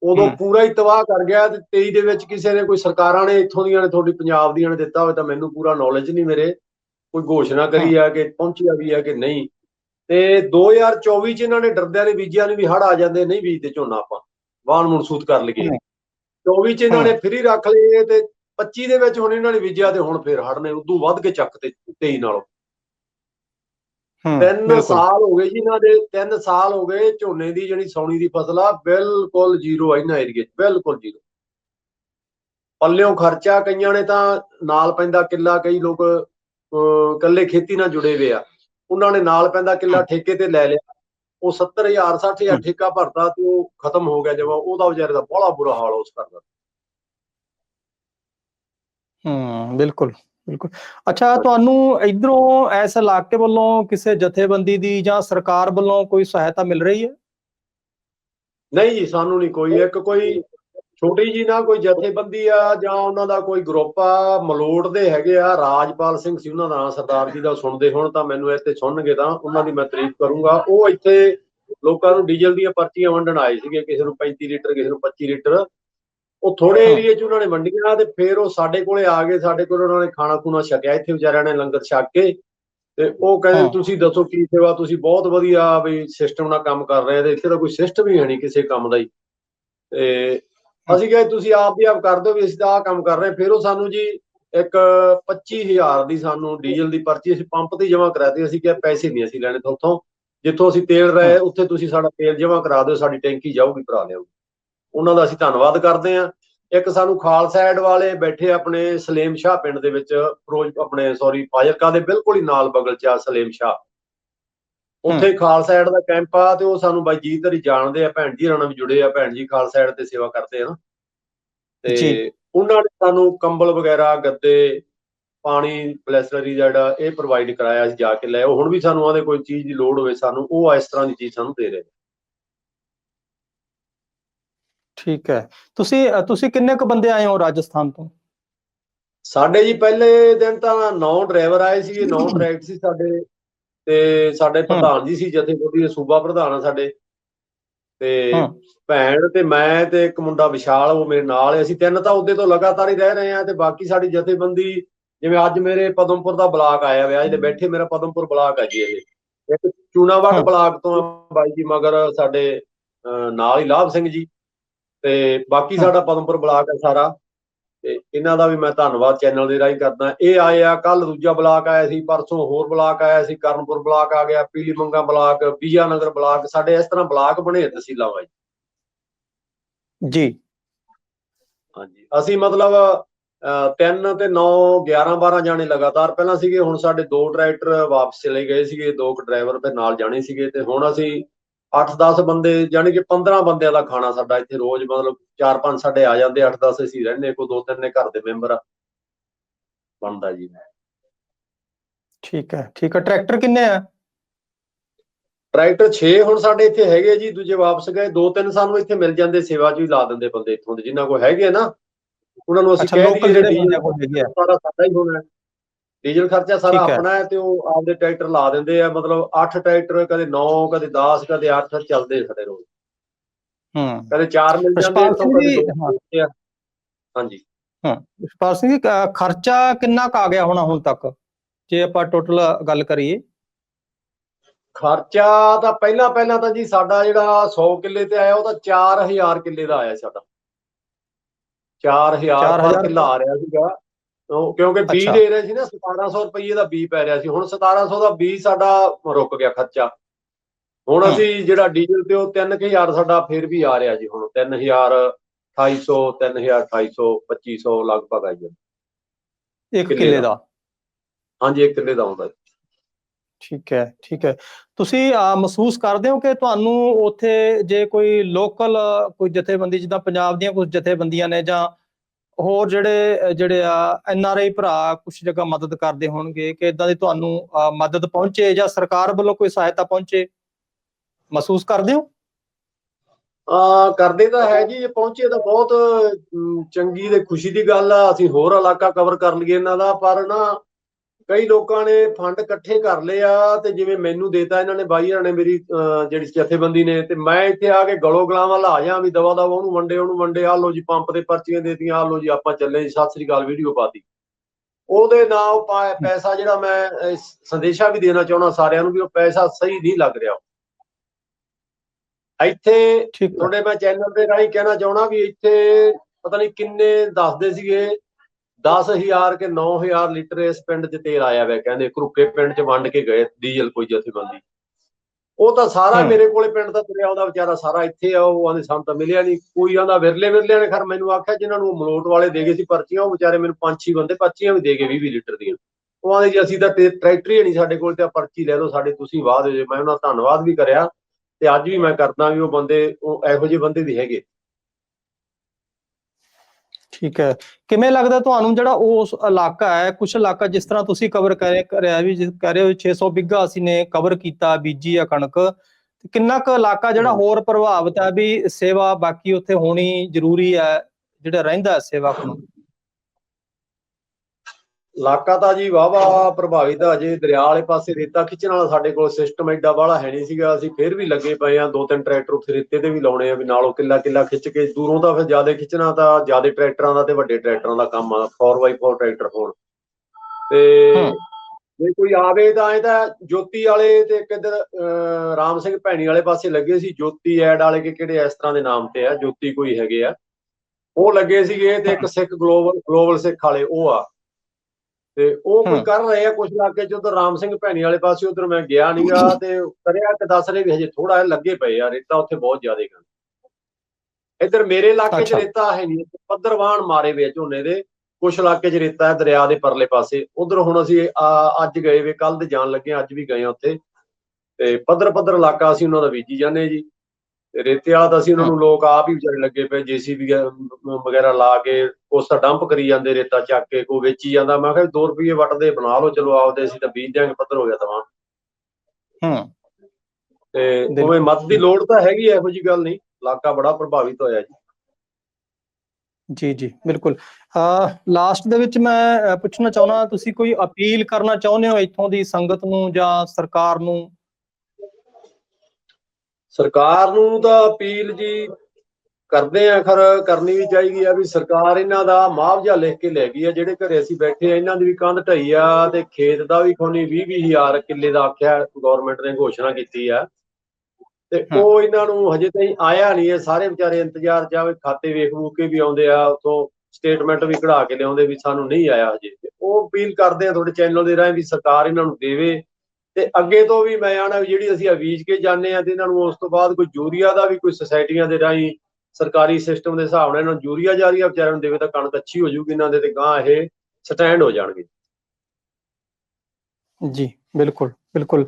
ਉਦੋਂ ਹੂੰ। ਪੂਰਾ ਹੀ ਤਬਾਹ ਕਰ ਗਿਆ ਤੇ 23 ਦੇ ਵਿੱਚ ਕਿਸੇ ਨੇ ਕੋਈ ਸਰਕਾਰਾਂ ਨੇ ਇੱਥੋਂ ਦੀਆਂ ਨੇ ਤੁਹਾਡੀ ਪੰਜਾਬ ਦੀਆਂ ਨੇ ਦਿੱਤਾ ਹੋਵੇ ਤਾਂ ਮੈਨੂੰ ਪੂਰਾ ਨੌਲੇਜ ਨਹੀਂ ਮੇਰੇ। ਕੋਈ ਘੋਸ਼ਣਾ ਕਰੀ ਆ ਕਿ ਪਹੁੰਚਿਆ ਵੀ ਆ ਕਿ ਨਹੀਂ। ਤੇ 2024 ਚ ਇਹਨਾਂ ਨੇ ਡਰਦਿਆਂ ਨੇ ਬੀਜਿਆ ਨੇ ਵੀ ਹੜ੍ਹ ਆ ਜਾਂਦੇ ਨਹੀਂ ਬੀਜਦੇ ਝੋਨਾ ਆਪਾਂ। ਵਾਹਣ ਮਨਸੂਤ ਕਰ ਲਈਏ। ਹੂੰ। 24 ਚ ਇਹਨਾਂ ਨੇ ਫਰੀ ਰੱਖ ਲਏ ਤੇ 25 ਦੇ ਵਿੱਚ ਹੁਣ ਇਹਨਾਂ ਨੇ ਬੀਜਿਆ ਤੇ ਹੁਣ ਫਿਰ ਹੜ੍ਹ ਨੇ ਉਦੋਂ ਵੱਧ ਕੇ ਚੱਕ ਤੇ 23 ਨਾਲੋਂ। ਹੂੰ ਤਿੰਨ ਬਿਲਕੁਲ। ਸਾਲ ਹੋ ਗਏ ਜੀ ਇਹਨਾਂ ਦੇ ਤਿੰਨ ਸਾਲ ਹੋ ਗਏ ਝੋਨੇ ਦੀ ਜਿਹੜੀ ਸੌਣੀ ਦੀ ਫਸਲ ਆ ਬਿਲਕੁਲ ਜ਼ੀਰੋ ਆ ਇਹਨਾਂ ਏਰੀਏ 'ਚ ਬਿਲਕੁਲ ਜ਼ੀਰੋ। ਪੱਲਿਓਂ ਖਰਚਾ ਕਈਆਂ ਨੇ ਤਾਂ ਨਾਲ ਪੈਂਦਾ ਕਿੱਲਾ ਕਈ ਲੋਕ ਇਕੱਲੇ ਖੇਤੀ ਨਾਲ ਜੁੜੇ ਹੋਏ ਆ। ਉਹਨਾਂ ਨੇ ਨਾਲ ਪੈਂਦਾ ਕਿੱਲਾ ਠੇਕੇ ਤੇ ਲੈ ਲਿਆ। ਉਹ 70000 60000 ਹਮ। ਠੇਕਾ ਭਰਤਾ ਤੇ ਉਹ ਖਤਮ ਹੋ ਗਿਆ ਜਮਾ ਉਹਦਾ ਵਿਚਾਰੇ ਦਾ ਬੜਾ ਬੁਰਾ ਹਾਲ ਉਸ ਕਰਦਾ ਹੂੰ ਬਿਲਕੁਲ। ਬਿਲਕੁਲ। ਅੱਛਾ, ਤੁਹਾਨੂੰ ਇਧਰੋਂ ਇਸ ਇਲਾਕੇ ਵੱਲੋਂ ਕਿਸੇ ਜਥੇਬੰਦੀ ਦੀ ਜਾਂ ਸਰਕਾਰ ਵੱਲੋਂ ਕੋਈ ਸਹਾਇਤਾ ਮਿਲ ਰਹੀ ਹੈ? ਨਹੀਂ ਜੀ, ਸਾਨੂੰ ਨਹੀਂ ਕੋਈ। ਇੱਕ ਕੋਈ ਛੋਟੀ ਜੀ ਨਾ ਕੋਈ ਜਥੇਬੰਦੀ ਆ ਜਾਂ ਉਹਨਾਂ ਦਾ ਕੋਈ ਗਰੁੱਪ ਆ ਮਲੋੜ ਦੇ ਹੈਗੇ ਆ, ਰਾਜਪਾਲ ਸਿੰਘ ਸੀ ਉਹਨਾਂ ਦਾ ਨਾਂ, ਸਰਦਾਰ ਜੀ ਦਾ ਸੁਣਦੇ ਹੋਣ ਤਾਂ ਮੈਨੂੰ ਇੱਥੇ ਸੁਣਨਗੇ ਤਾਂ ਉਹਨਾਂ ਦੀ ਮੈਂ ਤਾਰੀਫ ਕਰੂੰਗਾ। ਉਹ ਇੱਥੇ ਲੋਕਾਂ ਨੂੰ ਡੀਜ਼ਲ ਦੀਆਂ ਪਰਚੀਆਂ ਵੰਡਣ ਆਏ ਸੀਗੇ, ਕਿਸੇ ਨੂੰ 35 ਲੀਟਰ, ਕਿਸੇ ਨੂੰ 25 ਲੀਟਰ। ਉਹ ਥੋੜੇ। ਏਰੀਏ 'ਚ ਉਹਨਾਂ ਨੇ ਵੰਡੀਆਂ ਤੇ ਫਿਰ ਉਹ ਸਾਡੇ ਕੋਲੇ ਆ ਗਏ ਸਾਡੇ ਕੋਲ ਉਹਨਾਂ ਨੇ ਖਾਣਾ ਖੂਣਾ ਛਕਿਆ ਇੱਥੇ ਵਿਚਾਰਿਆਂ ਨੇ ਲੰਗਰ ਛਕ ਕੇ ਤੇ ਉਹ ਕਹਿੰਦੇ। ਤੁਸੀਂ ਦੱਸੋ ਕੀ ਸੇਵਾ ਤੁਸੀਂ ਬਹੁਤ ਵਧੀਆ ਵੀ ਸਿਸਟਮ ਨਾਲ ਕੰਮ ਕਰ ਰਹੇ ਤੇ ਇੱਥੇ ਤਾਂ ਕੋਈ ਸਿਸਟਮ ਹੀ ਹੈ ਨਹੀਂ ਕਿਸੇ ਕੰਮ ਦਾ ਹੀ ਤੇ ਅਸੀਂ ਕਹੇ ਤੁਸੀਂ ਆਪ ਵੀ ਆਪ ਕਰ ਦਿਓ ਵੀ ਅਸੀਂ ਤਾਂ ਆਹ ਕੰਮ ਕਰ ਰਹੇ। ਫਿਰ ਉਹ ਸਾਨੂੰ ਜੀ ਇੱਕ 25000 ਦੀ ਸਾਨੂੰ ਡੀਜ਼ਲ ਦੀ ਪਰਚੀ ਅਸੀਂ ਪੰਪ ਤੇ ਜਮ੍ਹਾਂ ਕਰਾਤੀ ਅਸੀਂ ਕਿਹਾ ਪੈਸੇ ਨਹੀਂ ਅਸੀਂ ਲੈਣੇ ਤੁਹਾਥੋਂ ਜਿੱਥੋਂ ਅਸੀਂ ਤੇਲ ਰਹੇ ਉੱਥੇ ਤੁਸੀਂ ਸਾਡਾ ਤੇਲ ਜਮ੍ਹਾਂ ਕਰਾ ਦਿਓ ਸਾਡੀ ਟੈਂਕੀ ਜਾਊਗੀ ਭਰਾ ਲਿਓ ਉਹਨਾਂ ਦਾ ਅਸੀਂ ਧੰਨਵਾਦ ਕਰਦੇ ਹਾਂ। ਇੱਕ ਸਾਨੂੰ ਖਾਲਸਾ ਐਡ ਵਾਲੇ ਬੈਠੇ ਆਪਣੇ ਸਲੇਮ ਸ਼ਾਹ ਪਿੰਡ ਦੇ ਵਿੱਚ ਫਿਰੋਜ਼ ਆਪਣੇ ਸੌਰੀ ਫਾਜ਼ਿਲਕਾ ਦੇ ਬਿਲਕੁਲ ਹੀ ਨਾਲ ਬਗਲ ਚ ਆ ਸਲੇਮ ਸ਼ਾਹ। ਉੱਥੇ ਖਾਲਸਾ ਐਡ ਦਾ ਕੈਂਪ ਆ ਤੇ ਉਹ ਸਾਨੂੰ ਬਾਈ ਜੀਤ ਹਰੀ ਜਾਣਦੇ ਆ ਭੈਣ ਜੀ ਨਾਲ ਵੀ ਜੁੜੇ ਆ ਭੈਣ ਜੀ ਖਾਲਸਾ ਐਡ ਤੇ ਸੇਵਾ ਕਰਦੇ ਆ ਨਾ। ਤੇ ਜੀ। ਉਹਨਾਂ ਨੇ ਸਾਨੂੰ ਕੰਬਲ ਵਗੈਰਾ ਗੱਦੇ ਪਾਣੀ ਬਲੈਸਲਰੀ ਜਿਹੜਾ ਇਹ ਪ੍ਰੋਵਾਈਡ ਕਰਾਇਆ ਅਸੀਂ ਜਾ ਕੇ ਲੈ ਆਓ। ਹੁਣ ਵੀ ਸਾਨੂੰ ਆਦੇ ਕੋਈ ਚੀਜ਼ ਦੀ ਲੋੜ ਹੋਵੇ ਸਾਨੂੰ ਉਹ ਇਸ ਤਰ੍ਹਾਂ ਦੀ ਚੀਜ਼ ਸਾਨੂੰ ਦੇ ਰਹੇ ਠੀਕ ਹੈ। ਤੁਸੀਂ ਅ, ਤੁਸੀਂ ਕਿੰਨੇ ਕੁ ਬੰਦੇ ਆਏ ਹੋ ਰਾਜਸਥਾਨ ਤੋਂ? ਸਾਡੇ ਜੀ ਪਹਿਲੇ ਦਿਨ ਤਾਂ ਨੌ ਡਰਾਈਵਰ ਆਏ ਸੀ ਨੌ ਟਰੈਕ ਸੀ ਸਾਡੇ ਤੇ ਸਾਡੇ ਪ੍ਰਧਾਨ ਜੀ ਸੀ ਜਥੇਬੰਦੀ ਦੇ ਸੂਬਾ ਪ੍ਰਧਾਨ ਆ ਸਾਡੇ। ਤੇ ਹਾਂ। ਭੈਣ ਤੇ ਮੈਂ ਤੇ ਇੱਕ ਮੁੰਡਾ ਵਿਸ਼ਾਲ ਉਹ ਮੇਰੇ ਨਾਲ ਹੈ। ਅਸੀਂ ਤਿੰਨ ਤਾਂ ਉਹਦੇ ਤੋਂ ਲਗਾਤਾਰ ਹੀ ਰਹਿ ਰਹੇ ਆ ਤੇ ਬਾਕੀ ਸਾਡੀ ਜਥੇਬੰਦੀ ਜਿਵੇਂ ਅੱਜ ਮੇਰੇ ਪਦਮਪੁਰ ਦਾ ਬਲਾਕ ਆਇਆ ਹੋਇਆ ਜਿਹਦੇ ਬੈਠੇ ਮੇਰਾ ਪਦਮਪੁਰ ਬਲਾਕ ਹੈ ਜੀ ਇਹ। ਇੱਕ ਚੂਨਾਵਾੜ ਹਾਂ। ਬਲਾਕ ਤੋਂ ਆ ਬਾਈ ਜੀ ਮਗਰ ਸਾਡੇ ਅਹ, ਨਾਲ ਹੀ ਲਾਭ ਸਿੰਘ ਜੀ। ਤੇ ਬਾਕੀ। ਸਾਡਾ ਪਦਮਪੁਰ ਬਲਾਕ ਹੈ ਸਾਰਾ। ਤੇ ਇਹਨਾਂ ਦਾ ਵੀ ਮੈਂ ਧੰਨਵਾਦ ਚੈਨਲ ਦੇ ਰਾਹੀਂ ਕਰਦਾ। ਇਹ ਆਏ ਆ ਕੱਲ ਦੂਜਾ ਬਲਾਕ ਆਇਆ ਸੀ ਪਰਸੋਂ ਹੋਰ ਬਲਾਕ ਆਇਆ ਸੀ ਕਰਨਪੁਰ ਬਲਾਕ ਆ ਗਿਆ ਪੀਲੀ ਮੰਗਾ ਬਲਾਕ ਬੀਜਾ ਨਗਰ ਬਲਾਕ ਸਾਡੇ ਇਸ ਤਰ੍ਹਾਂ ਬਲਾਕ ਬਣੇ ਤਹਿਸੀਲਾਂ ਵਾਈ ਜੀ। ਹਾਂਜੀ ਅਸੀਂ ਮਤਲਬ 3 ਤੇ 9 11 12 ਜਾਣੇ ਲਗਾਤਾਰ ਪਹਿਲਾਂ ਸੀਗੇ ਹੁਣ ਸਾਡੇ ਦੋ ਟਰੈਕਟਰ ਵਾਪਸ ਚਲੇ ਗਏ ਸੀਗੇ ਦੋ ਕੁ ਡਰਾਈਵਰ ਤੇ ਨਾਲ ਜਾਣੇ ਸੀਗੇ ਤੇ ਹੁਣ ਅਸੀਂ 8-10 ਬੰਦੇ ਯਾਨੀ ਕਿ 15 ਬੰਦਿਆਂ ਦਾ ਖਾਣਾ ਸਾਡਾ ਇੱਥੇ ਰੋਜ਼ ਮਤਲਬ 4-5 ਸਾਡੇ ਆ ਜਾਂਦੇ 8-10 ਅਸੀਂ ਰਹਿੰਦੇ ਕੋ ਦੋ ਤਿੰਨ ਨੇ ਘਰ ਦੇ ਮੈਂਬਰ। ਆ ਬਣਦਾ ਜੀ। ਠੀਕ ਹੈ ਠੀਕ ਹੈ। ਟਰੈਕਟਰ ਕਿੰਨੇ ਆ? ਟਰੈਕਟਰ 6 ਹੁਣ ਸਾਡੇ ਇੱਥੇ ਹੈਗੇ ਜੀ ਦੂਜੇ ਵਾਪਸ ਗਏ। ਦੋ ਤਿੰਨ ਸਾਨੂੰ ਇੱਥੇ ਮਿਲ ਜਾਂਦੇ ਸੇਵਾ 'ਚ ਵੀ ਲਾ ਦਿੰਦੇ ਬੰਦੇ ਇੱਥੋਂ ਦੇ। ਜਿਨ੍ਹਾਂ ਕੋਲ ਹੈਗੇ ਨਾ ਉਹਨਾਂ ਨੂੰ ਅਸੀਂ ਕਹਿ ਦਈਏ ਜਿਹੜੇ ਬੰਦੇ ਕੋਲ ਹੈਗੇ ਆ। ਸਾਰਾ ਸਾਡਾ ਹੀ ਹੋਣਾ। ਹੈ। ਡੀਜ਼ਲ ਖਰਚਾ ਸਾਰਾ। ਆਪਣਾ ਹੈ ਤੇ ਉਹ ਆਪਦੇ ਟਰੈਕਟਰ ਲਾ ਦਿੰਦੇ ਆ ਮਤਲਬ 8 ਟਰੈਕਟਰ ਕਦੇ 9 ਕਦੇ 10 ਕਦੇ 8 ਚੱਲਦੇ ਸਾਡੇ ਰੋਜ਼। ਹੂੰ। ਕਦੇ 4 ਮਿਲ ਜਾਂਦੇ ਦੋ ਆ। ਹਾਂਜੀ। ਹਾਂ। ਵਿਸ਼ਪਾਲ ਸਿੰਘ ਖਰਚਾ ਕਿੰਨਾ ਕੁ ਆ ਗਿਆ ਹੋਣਾ ਹੁਣ ਤੱਕ? ਜੇ ਆਪਾਂ ਟੋਟਲ ਗੱਲ ਕਰੀਏ। ਖਰਚਾ ਤਾਂ ਪਹਿਲਾਂ ਪਹਿਲਾਂ ਤਾਂ ਜੀ ਸਾਡਾ ਜਿਹੜਾ 100 ਕਿੱਲੇ ਤੇ ਆਇਆ ਉਹ ਤਾਂ 4000 ਕਿੱਲੇ ਦਾ ਆਇਆ ਸਾਡਾ। 4000 ਚਾਰ ਪਰ ਹਜ਼ਾਰ ਕਿੱਲਾ ਆ ਰਿਹਾ ਸੀਗਾ। ਕਿਉਂਕਿ ਬੀ। ਦੇ ਰਹੇ ਸੀ ਨਾ 1700 ਰੁਪਏ ਦਾ ਬੀ ਪੈ ਰਿਹਾ ਸੀ ਹੁਣ 1700 ਦਾ ਬੀ ਸਾਡਾ ਰੁਕ ਗਿਆ ਖਰਚਾ ਹੁਣ। ਅਸੀਂ ਜਿਹੜਾ ਡੀਜ਼ਲ ਤੇ ਉਹ 3000 ਸਾਡਾ ਫਿਰ ਵੀ ਆ ਰਿਹਾ ਜੀ ਹੁਣ 3000 2800 3200 2500 ਲਗਭਗ ਆਈ ਜਾਂਦਾ ਇੱਕ ਕਿੱਲੇ ਦਾ। ਹਾਂਜੀ ਇੱਕ ਕਿੱਲੇ ਦਾ ਆਉਂਦਾ ਜੀ। ਠੀਕ ਹੈ ਠੀਕ ਹੈ ਤੁਸੀਂ ਮਹਿਸੂਸ ਕਰਦੇ ਹੋ ਕਿ ਤੁਹਾਨੂੰ ਉੱਥੇ ਜੇ ਕੋਈ ਲੋਕਲ ਕੋਈ ਜਥੇਬੰਦੀ ਜਿੱਦਾਂ ਪੰਜਾਬ ਦੀਆਂ ਕੁਝ ਜਥੇਬੰਦੀਆਂ ਨੇ ਜਾਂ ਹੋਰ ਜਿਹੜੇ ਜਿਹੜੇ ਆ, ਐਨ ਆਰ ਆਈ ਭਰਾ ਕੁਝ ਜਗ੍ਹਾ ਮਦਦ ਕਰਦੇ ਹੋਣਗੇ ਕਿ ਇਦਾਂ ਦੀ ਤੁਹਾਨੂੰ ਮਦਦ ਪਹੁੰਚੇ ਜਾਂ ਸਰਕਾਰ ਵੱਲੋਂ ਕੋਈ ਸਹਾਇਤਾ ਪਹੁੰਚੇ? ਮਹਿਸੂਸ ਕਰਦੇ ਹੋ? ਆ ਕਰਦੇ ਤਾਂ ਹੈ ਜੀ ਇਹ ਪਹੁੰਚੇ ਤਾਂ ਬਹੁਤ ਚੰਗੀ ਤੇ ਖੁਸ਼ੀ ਦੀ ਗੱਲ ਆ, ਅਸੀਂ ਹੋਰ ਇਲਾਕਾ ਕਵਰ ਕਰ ਲਈਏ ਇਹਨਾਂ ਦਾ, ਪਰ ਨਾ ਕਈ ਲੋਕਾਂ ਨੇ ਫੰਡ ਇਕੱਠੇ ਕਰ ਲਏ ਆ ਤੇ ਜਿਵੇਂ ਮੈਨੂੰ ਦੇਤਾ ਇਹਨਾਂ ਨੇ ਬਾਈ ਹਰਾਂ ਨੇ ਮੇਰੀ ਜਿਹੜੀ ਜਥੇਬੰਦੀ ਨੇ ਤੇ ਮੈਂ ਇੱਥੇ ਆ ਕੇ ਗਲੋ ਗਲਾਵਾਂ ਲਾ ਜਾ ਵੀ ਦਵਾ ਦਵਾ ਉਹਨੂੰ ਵੰਡੇ ਉਹਨੂੰ ਵੰਡੇ ਆ ਲੋ ਜੀ ਪੰਪ ਦੇ ਪਰਚੀਆਂ ਦੇਤੀਆਂ ਆ ਲੋ ਜੀ ਆਪਾਂ ਚੱਲੇ ਜੀ ਸਤਿ ਸ੍ਰੀ ਅਕਾਲ ਵੀਡੀਓ ਪਾਤੀ। ਉਹਦੇ ਨਾਲ ਉਹ ਪੈਸਾ ਜਿਹੜਾ ਮੈਂ ਸੰਦੇਸ਼ਾ ਵੀ ਦੇਣਾ ਚਾਹੁੰਦਾ ਸਾਰਿਆਂ ਨੂੰ ਵੀ ਉਹ ਪੈਸਾ ਸਹੀ ਨਹੀਂ ਲੱਗ ਰਿਹਾ। ਇੱਥੇ ਤੁਹਾਡੇ ਮੈਂ ਚੈਨਲ ਦੇ ਰਾਹੀਂ ਕਹਿਣਾ ਚਾਹਣਾ ਵੀ ਇੱਥੇ ਪਤਾ ਨਹੀਂ ਕਿੰਨੇ ਦੱਸਦੇ ਸੀਗੇ 10000 ਕੇ 9000 ਲੀਟਰ ਇਸ ਪਿੰਡ 'ਚ ਤੇਲ ਆਇਆ ਵੇ ਕਹਿੰਦੇ ਕਰੁੱਕੇ ਪਿੰਡ 'ਚ ਵੰਡ ਕੇ ਗਏ ਡੀਜ਼ਲ ਕੋਈ ਜਥੇਬੰਦੀ। ਉਹ ਤਾਂ ਸਾਰਾ। ਮੇਰੇ ਕੋਲੇ ਪਿੰਡ ਦਾ ਤੁਰਿਆ ਆਉਂਦਾ ਵਿਚਾਰਾ ਸਾਰਾ ਇੱਥੇ ਆ ਉਹ ਆਂਦੇ ਸਾਨੂੰ ਤਾਂ ਮਿਲਿਆ ਨਹੀਂ ਕੋਈ ਆਂਦਾ ਵਿਰਲੇ ਵਿਰਲੇ ਨੇ ਖਰ ਮੈਨੂੰ ਆਖਿਆ ਜਿਨ੍ਹਾਂ ਨੂੰ ਮਲੋਟ ਵਾਲੇ ਦੇ ਗਏ ਸੀ ਪਰਚੀਆਂ ਉਹ ਵਿਚਾਰੇ ਮੈਨੂੰ ਪੰਜ ਛੇ ਬੰਦੇ ਪਰਚੀਆਂ ਵੀ ਦੇ ਗਏ 20 20 ਲੀਟਰ ਦੀਆਂ। ਉਹ ਆਂਦੇ ਜੀ ਅਸੀਂ ਤਾਂ ਟਰੈਕਟਰ ਹੀ ਨਹੀਂ ਸਾਡੇ ਕੋਲ ਤੇ ਆਹ ਪਰਚੀ ਲੈ ਲਓ ਸਾਡੇ ਤੁਸੀਂ ਵਾਹ ਦਿਓ ਜੀ ਮੈਂ ਉਹਨਾਂ ਦਾ ਧੰਨਵਾਦ ਵੀ ਕਰਿਆ ਤੇ ਅੱਜ ਵੀ ਮੈਂ ਕਰਦਾ ਵੀ ਉਹ ਬੰਦੇ ਉਹ ਇਹੋ ਜਿਹੇ ਬੰਦੇ ਵੀ ਹੈਗੇ। ਠੀਕ ਹੈ। ਕਿਵੇਂ ਲੱਗਦਾ ਤੁਹਾਨੂੰ ਜਿਹੜਾ ਉਸ ਇਲਾਕਾ ਹੈ ਕੁਝ ਇਲਾਕਾ ਜਿਸ ਤਰ੍ਹਾਂ ਤੁਸੀਂ ਕਵਰ ਕਰੇ ਕਰਿਆ ਵੀ ਜਿਸ ਕਹਿ ਰਹੇ ਹੋ 600 ਬਿੱਗਾ ਅਸੀਂ ਨੇ ਕਵਰ ਕੀਤਾ ਬੀਜੀ ਆ ਕਣਕ ਕਿੰਨਾ ਕੁ ਇਲਾਕਾ ਜਿਹੜਾ ਹੋਰ ਪ੍ਰਭਾਵਿਤ ਹੈ ਵੀ ਸੇਵਾ ਬਾਕੀ ਉੱਥੇ ਹੋਣੀ ਜ਼ਰੂਰੀ ਹੈ ਜਿਹੜਾ ਰਹਿੰਦਾ ਹੈ ਸੇਵਕ ਨੂੰ ਇਲਾਕਾ ਤਾਂ ਜੀ ਵਾਵਾ ਪ੍ਰਭਾਵਿਤ ਆ ਜੇ ਦਰਿਆ ਵਾਲੇ ਪਾਸੇ ਰੇਤਾ ਖਿੱਚਣ ਵਾਲਾ ਸਾਡੇ ਕੋਲ ਸਿਸਟਮ ਐਡਾ ਵਾਲਾ ਹੈ ਨਹੀਂ ਸੀਗਾ ਅਸੀਂ ਫਿਰ ਵੀ ਲੱਗੇ ਪਏ ਆ ਦੋ ਤਿੰਨ ਟਰੈਕਟਰ ਉੱਥੇ ਰੇਤੇ ਤੇ ਵੀ ਲਾਉਣੇ ਆ ਵੀ ਨਾਲੋਂ ਕਿੱਲਾ ਕਿੱਲਾ ਖਿੱਚ ਕੇ ਦੂਰੋਂ ਤਾਂ ਫਿਰ ਜ਼ਿਆਦਾ ਖਿੱਚਣਾ ਤਾਂ ਜ਼ਿਆਦਾ ਟਰੈਕਟਰਾਂ ਦਾ ਤੇ ਵੱਡੇ ਟਰੈਕਟਰਾਂ ਦਾ ਕੰਮ ਆ 4x4 ਟਰੈਕਟਰ ਹੋਣ ਤੇ। ਜੇ ਕੋਈ ਆਵੇ ਤਾਂ ਇਹ ਤਾਂ ਜੋਤੀ ਵਾਲੇ ਤੇ ਇੱਕ ਇੱਧਰ ਰਾਮ ਸਿੰਘ ਭੈਣੀ ਵਾਲੇ ਪਾਸੇ ਲੱਗੇ ਸੀ ਜੋਤੀ ਐਡ ਵਾਲੇ ਕਿ ਕਿਹੜੇ ਇਸ ਤਰ੍ਹਾਂ ਦੇ ਨਾਮ ਤੇ ਆ ਜੋਤੀ ਕੋਈ ਹੈਗੇ ਆ। ਉਹ ਲੱਗੇ ਸੀਗੇ ਤੇ ਇੱਕ ਸਿੱਖ ਗਲੋਬਲ ਗਲੋਬਲ ਸਿੱਖ ਵਾਲੇ ਉਹ ਆ। ਤੇ ਉਹ ਕੋਈ। ਕਰ ਰਹੇ ਆ ਕੁਝ ਇਲਾਕੇ ਚ ਉਧਰ ਰਾਮ ਸਿੰਘ ਭੈਣੀ ਵਾਲੇ ਪਾਸੇ ਉਧਰ ਮੈਂ ਗਿਆ ਨਹੀਂਗਾ ਤੇ ਕਰਿਆ ਕਿ ਦੱਸ ਰਹੇ ਵੀ ਹਜੇ ਥੋੜਾ ਲੱਗੇ ਪਏ ਆ ਰੇਤਾ ਉੱਥੇ ਬਹੁਤ ਜ਼ਿਆਦਾ ਗੰਦ ਇੱਧਰ ਮੇਰੇ ਇਲਾਕੇ ਚ। ਰੇਤਾ ਹੈ ਨਹੀਂ ਪੱਧਰਵਾਨ ਮਾਰੇ ਵੇ ਝੋਨੇ ਦੇ ਕੁਝ ਇਲਾਕੇ ਚ ਰੇਤਾ ਹੈ ਦਰਿਆ ਦੇ ਪਰਲੇ ਪਾਸੇ ਉਧਰ ਹੁਣ ਅਸੀਂ ਅੱਜ ਗਏ ਵੇ ਕੱਲ ਦੇ ਜਾਣ ਲੱਗੇ ਅੱਜ ਵੀ ਗਏ ਉੱਥੇ ਤੇ ਪੱਧਰ ਪੱਧਰ ਇਲਾਕਾ ਅਸੀਂ ਉਹਨਾਂ ਦਾ ਬੀਜੀ ਜਾਂਦੇ ਜੀ ਤੇ ਰੇਤੇ ਵਾਲਾ ਤਾਂ ਅਸੀਂ ਉਹਨਾਂ ਨੂੰ ਲੋਕ ਆਪ ਹੀ ਵਿਚਾਰੇ ਲੱਗੇ ਪਏ ਜੀਸੀਬੀ ਵਗੈਰਾ ਲਾ ਕੇ ਉਸ ਤਾਂ ਡੰਪ ਕਰੀ ਜਾਂਦੇ ਰੇਤਾ ਚੱਕ ਕੇ ਕੋਈ ਵੇਚੀ ਜਾਂਦਾ। ਮੈਂ ਕਿਹਾ 2 ਰੁਪਏ ਵੱਟਦੇ ਬਣਾ ਲਓ ਚਲੋ ਆਪਦੇ ਅਸੀਂ ਤਾਂ ਬੀਜ ਦਿਆਂਗੇ ਪੱਧਰ ਹੋ ਗਿਆ ਤਮਾਮ ਹੂੰ। ਤੇ। ਉਵੇਂ ਮਦਦ ਦੀ ਲੋੜ ਤਾਂ ਹੈਗੀ ਐ ਇਹੋ ਜੀ ਗੱਲ ਨਹੀਂ। ਇਲਾਕਾ ਬੜਾ ਪ੍ਰਭਾਵਿਤ ਹੋਇਆ ਜੀ। ਜੀ ਜੀ ਬਿਲਕੁਲ। ਲਾਸਟ ਦੇ ਵਿੱਚ ਮੈਂ ਪੁੱਛਣਾ ਚਾਹੁੰਦਾ ਤੁਸੀਂ ਕੋਈ ਅਪੀਲ ਕਰਨਾ ਚਾਹੁੰਦੇ ਹੋ ਇੱਥੋਂ ਦੀ ਸੰਗਤ ਨੂੰ ਜਾਂ ਸਰਕਾਰ ਨੂੰ? ਸਰਕਾਰ ਨੂੰ ਤਾਂ ਅਪੀਲ ਜੀ ਕਰਦੇ ਆ ਖਰ ਕਰਨੀ ਵੀ ਚਾਹੀਦੀ ਆ ਵੀ ਸਰਕਾਰ ਇਹਨਾਂ ਦਾ ਮੁਆਵਜ਼ਾ ਲਿਖ ਕੇ ਲੈ ਗਈ ਆ ਜਿਹੜੇ ਘਰੇ ਅਸੀਂ ਬੈਠੇ ਆ ਇਹਨਾਂ ਦੀ ਵੀ ਕੰਧ ਢਈ ਆ ਤੇ ਖੇਤ ਦਾ ਵੀ ਖੋਣੀ 20 ਹਜ਼ਾਰ ਕਿੱਲੇ ਦਾ ਆਖਿਆ ਗਵਰਨਮੈਂਟ ਨੇ ਘੋਸ਼ਣਾ ਕੀਤੀ ਆ। ਤੇ। ਉਹ ਇਹਨਾਂ ਨੂੰ ਹਜੇ ਤਾਈਂ ਆਇਆ ਨਹੀਂ ਇਹ ਸਾਰੇ ਵਿਚਾਰੇ ਇੰਤਜ਼ਾਰ ਜਾਵੇ ਖਾਤੇ ਵੇਖ ਵੂਖ ਕੇ ਵੀ ਆਉਂਦੇ ਆ ਉਥੋਂ ਸਟੇਟਮੈਂਟ ਵੀ ਕਢਾ ਕੇ ਲਿਆਉਂਦੇ ਵੀ ਸਾਨੂੰ ਨਹੀਂ ਆਇਆ ਹਜੇ। ਤੇ ਉਹ ਅਪੀਲ ਕਰਦੇ ਆ ਤੁਹਾਡੇ ਚੈਨਲ ਦੇ ਰਾਹੀਂ ਵੀ ਸਰਕਾਰ ਇਹਨਾਂ ਨੂੰ ਦੇਵੇ। ਤੇ ਅੱਗੇ ਤੋਂ ਵੀ ਮੈਂ ਆਣਾ ਜਿਹੜੀ ਅਸੀਂ ਆ ਬੀਜ ਕੇ ਜਾਂਦੇ ਆ ਤੇ ਇਹਨਾਂ ਨੂੰ ਉਸ ਤੋਂ ਬਾਅਦ ਕੋਈ ਯੂਰੀਆ ਦਾ ਵੀ ਕੋਈ ਸੁਸਾਇਟੀਆਂ ਦੇ ਰਾਹੀਂ ਸਰਕਾਰੀ ਸਿਸਟਮ ਦੇ ਹਿਸਾਬ ਨਾਲ ਇਹਨਾਂ ਨੂੰ ਯੂਰੀਆ ਜਾਰੀ ਆ ਵਿਚਾਰਿਆਂ ਨੂੰ ਦੇਵੇ ਤਾਂ ਕਣਕ ਅੱਛੀ ਹੋ ਜੂਗੀ ਇਹਨਾਂ ਦੇ ਤੇ ਗਾਂ ਇਹ ਸਟੈਂਡ ਹੋ ਜਾਣਗੇ। ਜੀ ਬਿਲਕੁਲ ਬਿਲਕੁਲ।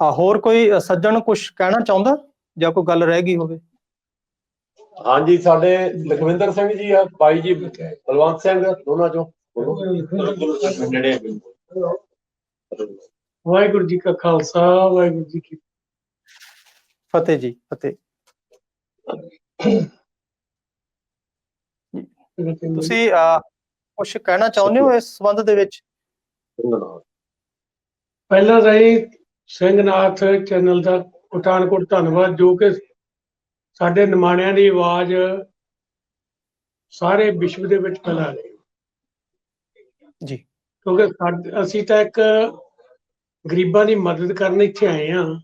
ਆ ਹੋਰ ਕੋਈ ਸੱਜਣ ਕੁਝ ਕਹਿਣਾ ਚਾਹੁੰਦਾ ਜਾਂ ਕੋਈ ਗੱਲ ਰਹਿ ਗਈ ਹੋਵੇ? ਹਾਂਜੀ ਸਾਡੇ ਲਖਵਿੰਦਰ ਸਿੰਘ ਜੀ ਆ ਬਾਈ ਜੀ ਬਲਵੰਤ ਸਿੰਘ ਦੋਨਾਂ ਚੋਂ। ਨੇੜੇ ਵਾਹਿਗੁਰੂ ਜੀ ਕਾ ਖਾਲਸਾ ਵਾਹਿਗੁਰੂ ਜੀ ਕੀ ਫਤਿਹ ਜੀ ਫਤਿਹ। ਤੁਸੀਂ ਕੁਝ ਕਹਿਣਾ ਚਾਹੁੰਦੇ ਹੋ ਇਸ ਸੰਬੰਧ ਦੇ ਵਿੱਚ? ਪਹਿਲਾਂ ਤਾਂ ਹੀ ਸਿੰਘਨਾਥ ਚੈਨਲ ਦਾ ਪਠਾਨਕੋਟ ਧੰਨਵਾਦ ਜੋ ਕਿ ਸਾਡੇ ਨਿਮਾਣਿਆਂ ਦੀ ਆਵਾਜ਼ ਸਾਰੇ ਵਿਸ਼ਵ ਦੇ ਵਿੱਚ ਫੈਲਾ ਰਹੀ ਜੀ। ਕਿਉਂਕਿ ਅਸੀਂ ਤਾਂ ਇੱਕ ਗਰੀਬਾਂ ਦੀ ਮਦਦ ਕਰਨ ਇੱਥੇ ਆਏ ਹਾਂ।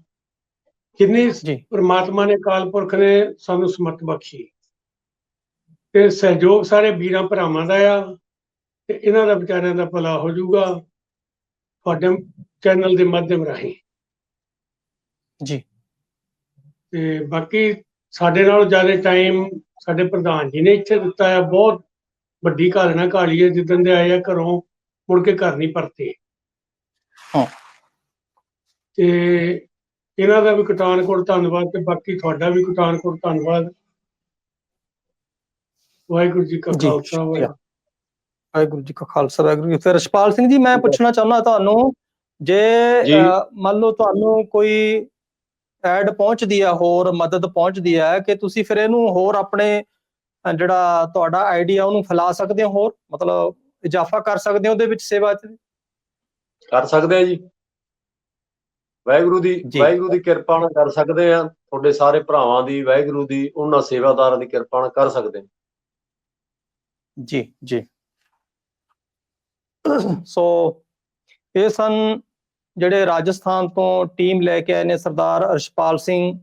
ਜਿੰਨੀ ਜੀ। ਪ੍ਰਮਾਤਮਾ ਨੇ ਅਕਾਲ ਪੁਰਖ ਨੇ ਸਾਨੂੰ ਸਮਰਥ ਬਖਸ਼ੀ। ਤੇ ਸਹਿਯੋਗ ਸਾਰੇ ਵੀਰਾਂ ਭਰਾਵਾਂ ਦਾ ਆ ਤੇ ਇਹਨਾਂ ਦਾ ਵਿਚਾਰਿਆਂ ਦਾ ਭਲਾ ਹੋ ਜਾਊਗਾ ਤੁਹਾਡੇ ਚੈਨਲ ਦੇ ਮਾਧਿਅਮ ਰਾਹੀਂ। ਜੀ। ਤੇ ਬਾਕੀ ਸਾਡੇ ਨਾਲੋਂ ਜ਼ਿਆਦਾ ਟਾਈਮ ਸਾਡੇ ਪ੍ਰਧਾਨ ਜੀ ਨੇ ਇੱਥੇ ਦਿੱਤਾ ਹੈ ਬਹੁਤ ਵੱਡੀ ਘਾਲਣਾ ਘਾਲੀ ਹੈ। ਜਿੱਦਣ ਦੇ ਆਏ ਆ ਘਰੋਂ ਮੁੜ ਕੇ ਘਰ ਨਹੀਂ ਪਰਤੇ। ਹਾਂ। ਤੇ ਇਹਨਾਂ ਦਾ ਵੀ ਕਟਾਨਕੋਟ ਧੰਨਵਾਦ ਤੇ ਬਾਕੀ ਤੁਹਾਡਾ ਵੀ ਕਟਾਨਕੋਟ ਧੰਨਵਾਦ। ਵਾਹਿਗੁਰੂ ਜੀ ਕਾ ਖਾਲਸਾ। ਵਾਹਿਗੁਰੂ। ਵਾਹਿਗੁਰੂ ਜੀ ਕਾ ਖਾਲਸਾ ਵਾਹਿਗੁਰੂ ਜੀ ਫਤਿਹ ਰਸ਼ਪਾਲ ਸਿੰਘ ਜੀ ਮੈਂ ਪੁੱਛਣਾ ਚਾਹੁੰਦਾ ਤੁਹਾਨੂੰ ਜੇ ਮੰਨ ਲਓ ਤੁਹਾਨੂੰ ਕੋਈ ਐਡ ਪਹੁੰਚਦੀ ਆ ਹੋਰ ਮਦਦ ਪਹੁੰਚਦੀ ਆ ਕਿ ਤੁਸੀਂ ਫਿਰ ਇਹਨੂੰ ਹੋਰ ਆਪਣੇ ਜਿਹੜਾ ਤੁਹਾਡਾ ਆਈਡੀਆ ਉਹਨੂੰ ਫੈਲਾ ਸਕਦੇ ਹੋ ਹੋਰ? ਮਤਲਬ ਇਜ਼ਾਫਾ ਕਰ ਸਕਦੇ ਹੋ ਉਹਦੇ ਵਿੱਚ ਸੇਵਾ 'ਚ? ਕਰ ਸਕਦੇ ਆ ਜੀ। ਵਾਹਿਗੁਰੂ ਦੀ। ਵਾਹਿਗੁਰੂ ਦੀ ਕਿਰਪਾ ਨਾਲ ਕਰ ਸਕਦੇ ਆ ਤੁਹਾਡੇ ਸਾਰੇ ਭਰਾਵਾਂ ਦੀ ਵਾਹਿਗੁਰੂ ਦੀ ਉਹਨਾਂ ਸੇਵਾਦਾਰਾਂ ਦੀ ਕਿਰਪਾ ਨਾਲ ਕਰ ਸਕਦੇ ਹਾਂ। ਜੀ ਜੀ ਸੋ ਇਹ ਸਨ ਜਿਹੜੇ ਰਾਜਸਥਾਨ ਤੋਂ ਟੀਮ ਲੈ ਕੇ ਆਏ ਨੇ ਸਰਦਾਰ ਅਰਸ਼ਪਾਲ ਸਿੰਘ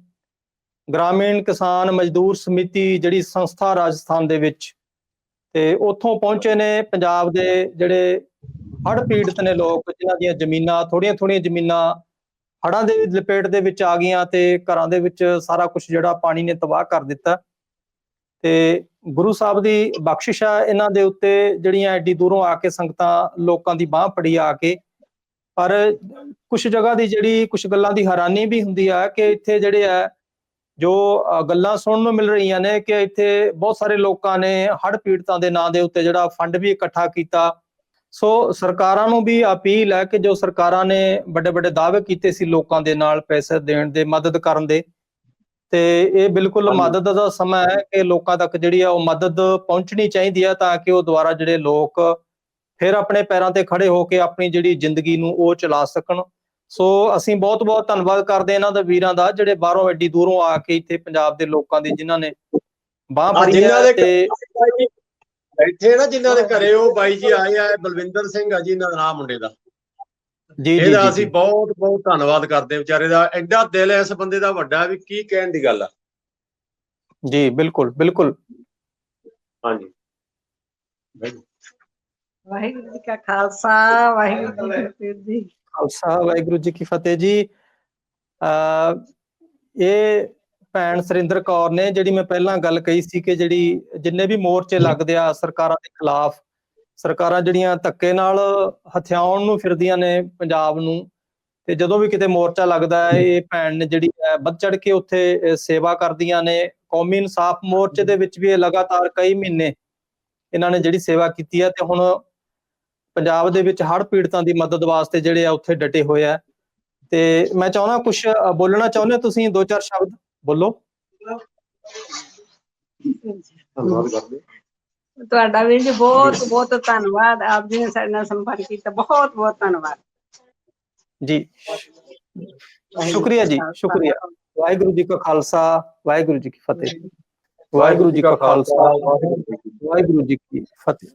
ਗ੍ਰਾਮੀਣ ਕਿਸਾਨ ਮਜ਼ਦੂਰ ਸਮਿਤੀ ਜਿਹੜੀ ਸੰਸਥਾ ਰਾਜਸਥਾਨ ਦੇ ਵਿੱਚ ਤੇ ਉੱਥੋਂ ਪਹੁੰਚੇ ਨੇ ਪੰਜਾਬ ਦੇ ਜਿਹੜੇ ਹੜ੍ਹ ਪੀੜਤ ਨੇ ਲੋਕ ਜਿਨ੍ਹਾਂ ਦੀਆਂ ਜ਼ਮੀਨਾਂ ਥੋੜੀਆਂ ਥੋੜੀਆਂ ਜ਼ਮੀਨਾਂ ਹੜ੍ਹਾਂ ਦੇ ਲਪੇਟ ਦੇ ਵਿੱਚ ਆ ਗਈਆਂ ਤੇ ਘਰਾਂ ਦੇ ਵਿੱਚ ਸਾਰਾ ਕੁਝ ਜਿਹੜਾ ਪਾਣੀ ਨੇ ਤਬਾਹ ਕਰ ਦਿੱਤਾ। ਤੇ ਗੁਰੂ ਸਾਹਿਬ ਦੀ ਬਖਸ਼ਿਸ਼ ਆ ਇਹਨਾਂ ਦੇ ਉੱਤੇ, ਜਿਹੜੀਆਂ ਐਡੀ ਦੂਰੋਂ ਆ ਕੇ ਸੰਗਤਾਂ ਲੋਕਾਂ ਦੀ ਬਾਹ ਫੜੀ ਆ ਕੇ। ਪਰ ਕੁਝ ਜਗ੍ਹਾ ਦੀ ਜਿਹੜੀ ਕੁਝ ਗੱਲਾਂ ਦੀ ਹੈਰਾਨੀ ਵੀ ਹੁੰਦੀ ਆ ਕਿ ਇੱਥੇ ਜਿਹੜੇ ਆ, ਜੋ ਗੱਲਾਂ ਸੁਣਨ ਨੂੰ ਮਿਲ ਰਹੀਆਂ ਨੇ ਕਿ ਇੱਥੇ ਬਹੁਤ ਸਾਰੇ ਲੋਕਾਂ ਨੇ ਹੜ੍ਹ ਪੀੜਤਾਂ ਦੇ ਨਾਂ ਦੇ ਉੱਤੇ ਜਿਹੜਾ ਫੰਡ ਵੀ ਇਕੱਠਾ ਕੀਤਾ। ਸੋ ਸਰਕਾਰਾਂ ਨੂੰ ਵੀ ਅਪੀਲ ਹੈ ਕਿ ਜੋ ਸਰਕਾਰਾਂ ਨੇ ਵੱਡੇ ਵੱਡੇ ਦਾਅਵੇ ਕੀਤੇ ਸੀ ਲੋਕਾਂ ਦੇ ਨਾਲ ਪੈਸੇ ਦੇਣ ਦੇ ਮਦਦ ਕਰਨ ਦੇ ਤੇ ਇਹ ਬਿਲਕੁਲ। ਮਦਦ ਦਾ ਸਮਾਂ ਹੈ ਕਿ ਲੋਕਾਂ ਤੱਕ ਜਿਹੜੀ ਆ ਉਹ ਮਦਦ ਪਹੁੰਚਣੀ ਚਾਹੀਦੀ ਹੈ ਤਾਂ ਕਿ ਉਹ ਦੁਬਾਰਾ ਜਿਹੜੇ ਲੋਕ ਫਿਰ ਆਪਣੇ ਪੈਰਾਂ ਤੇ ਖੜੇ ਹੋ ਕੇ ਆਪਣੀ ਜਿਹੜੀ ਜ਼ਿੰਦਗੀ ਨੂੰ ਉਹ ਚਲਾ ਸਕਣ ਸੋ ਅਸੀਂ ਬਹੁਤ ਬਹੁਤ ਧੰਨਵਾਦ ਕਰਦੇ ਇਹਨਾਂ ਦੇ ਵੀਰਾਂ ਦਾ ਜਿਹੜੇ ਬਾਹਰੋਂ ਐਡੀ ਦੂਰੋਂ ਆ ਕੇ ਇੱਥੇ ਪੰਜਾਬ ਦੇ ਲੋਕਾਂ ਦੀ ਜਿਨ੍ਹਾਂ ਨੇ ਬਾਹ ਫੜੀ ਹੈ ਤੇ ਬੈਠੇ ਨਾ ਜਿਨ੍ਹਾਂ ਦੇ ਘਰੇ ਉਹ ਬਾਈ ਜੀ ਆਏ ਆ ਬਲਵਿੰਦਰ ਸਿੰਘ ਆ ਜੀ ਇਹਨਾਂ ਦਾ ਨਾਮ ਮੁੰਡੇ ਦਾ। ਜੀ ਜੀ ਇਹਦਾ ਅਸੀਂ ਬਹੁਤ ਬਹੁਤ ਧੰਨਵਾਦ ਕਰਦੇ ਵਿਚਾਰੇ ਦਾ। ਐਡਾ ਦਿਲ ਇਸ ਬੰਦੇ ਦਾ ਵੱਡਾ ਵੀ ਕੀ ਕਹਿਣ ਦੀ ਗੱਲ ਆ। ਜੀ ਬਿਲਕੁਲ ਬਿਲਕੁਲ। ਹਾਂਜੀ। ਵਾਹਿਗੁਰੂ ਜੀ ਕਾ ਖਾਲਸਾ ਵਾਹਿਗੁਰੂ ਜੀ ਕੀ ਫਤਿਹ ਜੀ। ਖਾਲਸਾ ਵਾਹਿਗੁਰੂ ਜੀ ਕੀ ਫਤਿਹ ਜੀ। ਅ ਇਹ ਭੈਣ ਸਰਿੰਦਰ ਕੌਰ ਨੇ ਜਿਹੜੀ ਮੈਂ ਪਹਿਲਾਂ ਗੱਲ ਕਹੀ ਸੀ ਕਿ ਜਿਹੜੀ ਜਿੰਨੇ ਵੀ ਮੋਰਚੇ ਲੱਗਦੇ ਆ ਸਰਕਾਰਾਂ ਦੇ ਖਿਲਾਫ ਸਰਕਾਰਾਂ ਜਿਹੜੀਆਂ ਧੱਕੇ ਨਾਲ ਹਥਿਆਉਣ ਨੂੰ ਫਿਰਦੀਆਂ ਨੇ ਪੰਜਾਬ ਨੂੰ ਤੇ ਜਦੋਂ ਵੀ ਕਿਤੇ ਮੋਰਚਾ ਲੱਗਦਾ ਹੈ ਇਹ ਭੈਣ ਨੇ ਜਿਹੜੀ ਹੈ ਵੱਧ ਚੜ ਕੇ ਉੱਥੇ ਸੇਵਾ ਕਰਦੀਆਂ ਨੇ ਕੌਮੀ ਇਨਸਾਫ ਮੋਰਚੇ ਦੇ ਵਿੱਚ ਵੀ ਇਹ ਲਗਾਤਾਰ ਕਈ ਮਹੀਨੇ ਇਹਨਾਂ ਨੇ ਜਿਹੜੀ ਸੇਵਾ ਕੀਤੀ ਹੈ ਤੇ ਹੁਣ ਪੰਜਾਬ ਦੇ ਵਿੱਚ ਹੜ੍ਹ ਪੀੜਤਾਂ ਦੀ ਮਦਦ ਵਾਸਤੇ ਜਿਹੜੇ ਆ ਉੱਥੇ ਡਟੇ ਹੋਏ ਆ। ਤੇ ਮੈਂ ਚਾਹੁੰਦਾ ਕੁਝ ਬੋਲਣਾ ਚਾਹੁੰਦੇ ਹੋ ਤੁਸੀਂ ਦੋ ਚਾਰ ਸ਼ਬਦ? ਬੋਲੋ। ਧੰਨਵਾਦ ਕਰਦੇ ਤੁਹਾਡਾ ਵੀਰ ਜੀ ਬਹੁਤ ਬਹੁਤ ਧੰਨਵਾਦ। ਆਪ ਜੀ ਨੇ ਸਾਡੇ ਨਾਲ ਸੰਪਰਕ ਕੀਤਾ। ਬਹੁਤ ਬਹੁਤ ਧੰਨਵਾਦ। ਜੀ। ਸ਼ੁਕਰੀਆ ਜੀ ਸ਼ੁਕਰੀਆ। ਵਾਹਿਗੁਰੂ ਜੀ ਕਾ ਖਾਲਸਾ ਵਾਹਿਗੁਰੂ ਜੀ ਕੀ ਫਤਿਹ। ਵਾਹਿਗੁਰੂ ਜੀ ਕਾ ਖਾਲਸਾ ਵਾਹਿਗੁਰੂ ਜੀ ਕੀ ਫਤਿਹ।